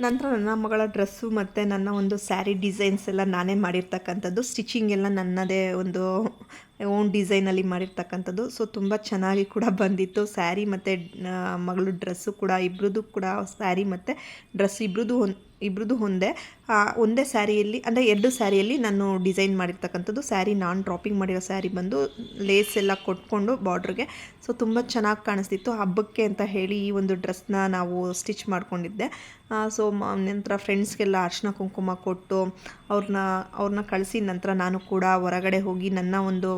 ನಂತರ ನನ್ನ ಮಗಳ ಡ್ರೆಸ್ಸು ಮತ್ತು ನನ್ನ ಒಂದು ಸ್ಯಾರಿ ಡಿಸೈನ್ಸ್ ಎಲ್ಲ ನಾನೇ ಮಾಡಿರ್ತಕ್ಕಂಥದ್ದು. ಸ್ಟಿಚಿಂಗ್ ಎಲ್ಲ ನನ್ನದೇ ಒಂದು ಓನ್ ಡಿಸೈನಲ್ಲಿ ಮಾಡಿರ್ತಕ್ಕಂಥದ್ದು. ಸೊ ತುಂಬ ಚೆನ್ನಾಗಿ ಕೂಡ ಬಂದಿತ್ತು. ಸ್ಯಾರಿ ಮತ್ತು ಮಗಳು ಡ್ರೆಸ್ಸು ಕೂಡ ಇಬ್ರದ್ದು ಕೂಡ ಸ್ಯಾರಿ ಮತ್ತು ಡ್ರೆಸ್ ಇಬ್ರದ್ದು ಹೊಂದ್ ಇಬ್ರದ್ದು ಒಂದೇ. ಒಂದೇ ಸ್ಯಾರಿಯಲ್ಲಿ, ಅಂದರೆ ಎರಡು ಸ್ಯಾರಿಯಲ್ಲಿ ನಾನು ಡಿಸೈನ್ ಮಾಡಿರ್ತಕ್ಕಂಥದ್ದು. ಸ್ಯಾರಿ ನಾನ್ ಡ್ರಾಪಿಂಗ್ ಮಾಡಿರೋ ಸ್ಯಾರಿ ಬಂದು ಲೇಸ್ ಎಲ್ಲ ಕೊಟ್ಕೊಂಡು ಬಾರ್ಡ್ರಿಗೆ. ಸೊ, ತುಂಬ ಚೆನ್ನಾಗಿ ಕಾಣಿಸ್ತಿತ್ತು. ಹಬ್ಬಕ್ಕೆ ಅಂತ ಹೇಳಿ ಈ ಒಂದು ಡ್ರೆಸ್ನ ನಾವು ಸ್ಟಿಚ್ ಮಾಡ್ಕೊಂಡಿದ್ದೆ. ಸೊ ನಂತರ ಫ್ರೆಂಡ್ಸ್ಗೆಲ್ಲ ಅರ್ಶಿನ ಕುಂಕುಮ ಕೊಟ್ಟು ಅವ್ರನ್ನ ಅವ್ರನ್ನ ಕಳಿಸಿ ನಂತರ ನಾನು ಕೂಡ ಹೊರಗಡೆ ಹೋಗಿ ನನ್ನ ಒಂದು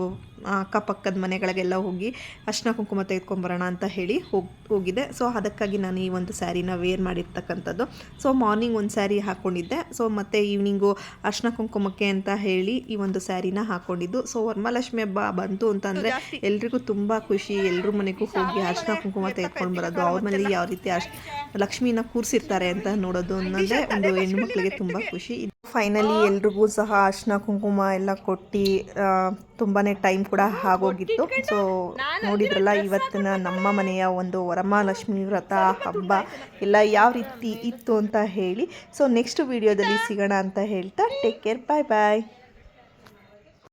ಅಕ್ಕಪಕ್ಕದ ಮನೆಗಳಿಗೆಲ್ಲ ಹೋಗಿ ಅರ್ಶಿನ ಕುಂಕುಮ ತೆಗೆದುಕೊಂಬರೋಣ ಅಂತ ಹೇಳಿ ಹೋಗಿ ಹೋಗಿದ್ದೆ ಸೊ ಅದಕ್ಕಾಗಿ ನಾನು ಈ ಒಂದು ಸ್ಯಾರಿನ ವೇರ್ ಮಾಡಿರ್ತಕ್ಕಂಥದ್ದು. ಸೊ ಮಾರ್ನಿಂಗ್ ಒಂದು ಸ್ಯಾರಿ ಹಾಕ್ಕೊಂಡಿದ್ದೆ ಸೊ ಮತ್ತು ಈವ್ನಿಂಗು ಅರ್ಶಿನ ಕುಂಕುಮಕ್ಕೆ ಅಂತ ಹೇಳಿ ಈ ಒಂದು ಸ್ಯಾರಿನ ಹಾಕ್ಕೊಂಡಿದ್ದು ಸೊ ವರಮಹಾಲಕ್ಷ್ಮಿ ಹಬ್ಬ ಬಂತು ಅಂತಂದರೆ ಎಲ್ರಿಗೂ ತುಂಬ ಖುಷಿ. ಎಲ್ಲರ ಮನೆಗೂ ಹೋಗಿ ಅರ್ಶಿನ ಕುಂಕುಮ ತೆಗೆದುಕೊಂಡು ಬರೋದು ಅವ್ರ ಮನೇಲಿ ಯಾವ ರೀತಿ ಅಶ್ ಲಕ್ಷ್ಮಿನ ಕೂರಿಸಿರ್ತಾರೆ ಅಂತ ನೋಡೋದು ಅನ್ನೋದೇ ಒಂದು ಹೆಣ್ಮಕ್ಳಿಗೆ ತುಂಬ ಖುಷಿ. ಫೈನಲಿ ಎಲ್ರಿಗೂ ಸಹ ಅರ್ಶಿನ ಕುಂಕುಮ ಎಲ್ಲ ಕೊಟ್ಟು ತುಂಬಾ ಟೈಮ್ ಕೂಡ ಆಗೋಗಿತ್ತು. ಸೊ ನೋಡಿದ್ರಲ್ಲ ಇವತ್ತಿನ ನಮ್ಮ ಮನೆಯ ಒಂದು ವರಮಹಾಲಕ್ಷ್ಮಿ ವ್ರತ ಹಬ್ಬ ಎಲ್ಲ ಯಾವ ರೀತಿ ಇತ್ತು ಅಂತ ಹೇಳಿ. ಸೊ ನೆಕ್ಸ್ಟ್ ವಿಡಿಯೋದಲ್ಲಿ ಸಿಗೋಣ ಅಂತ ಹೇಳ್ತಾ ಟೇಕ್ ಕೇರ್ ಬಾಯ್ ಬಾಯ್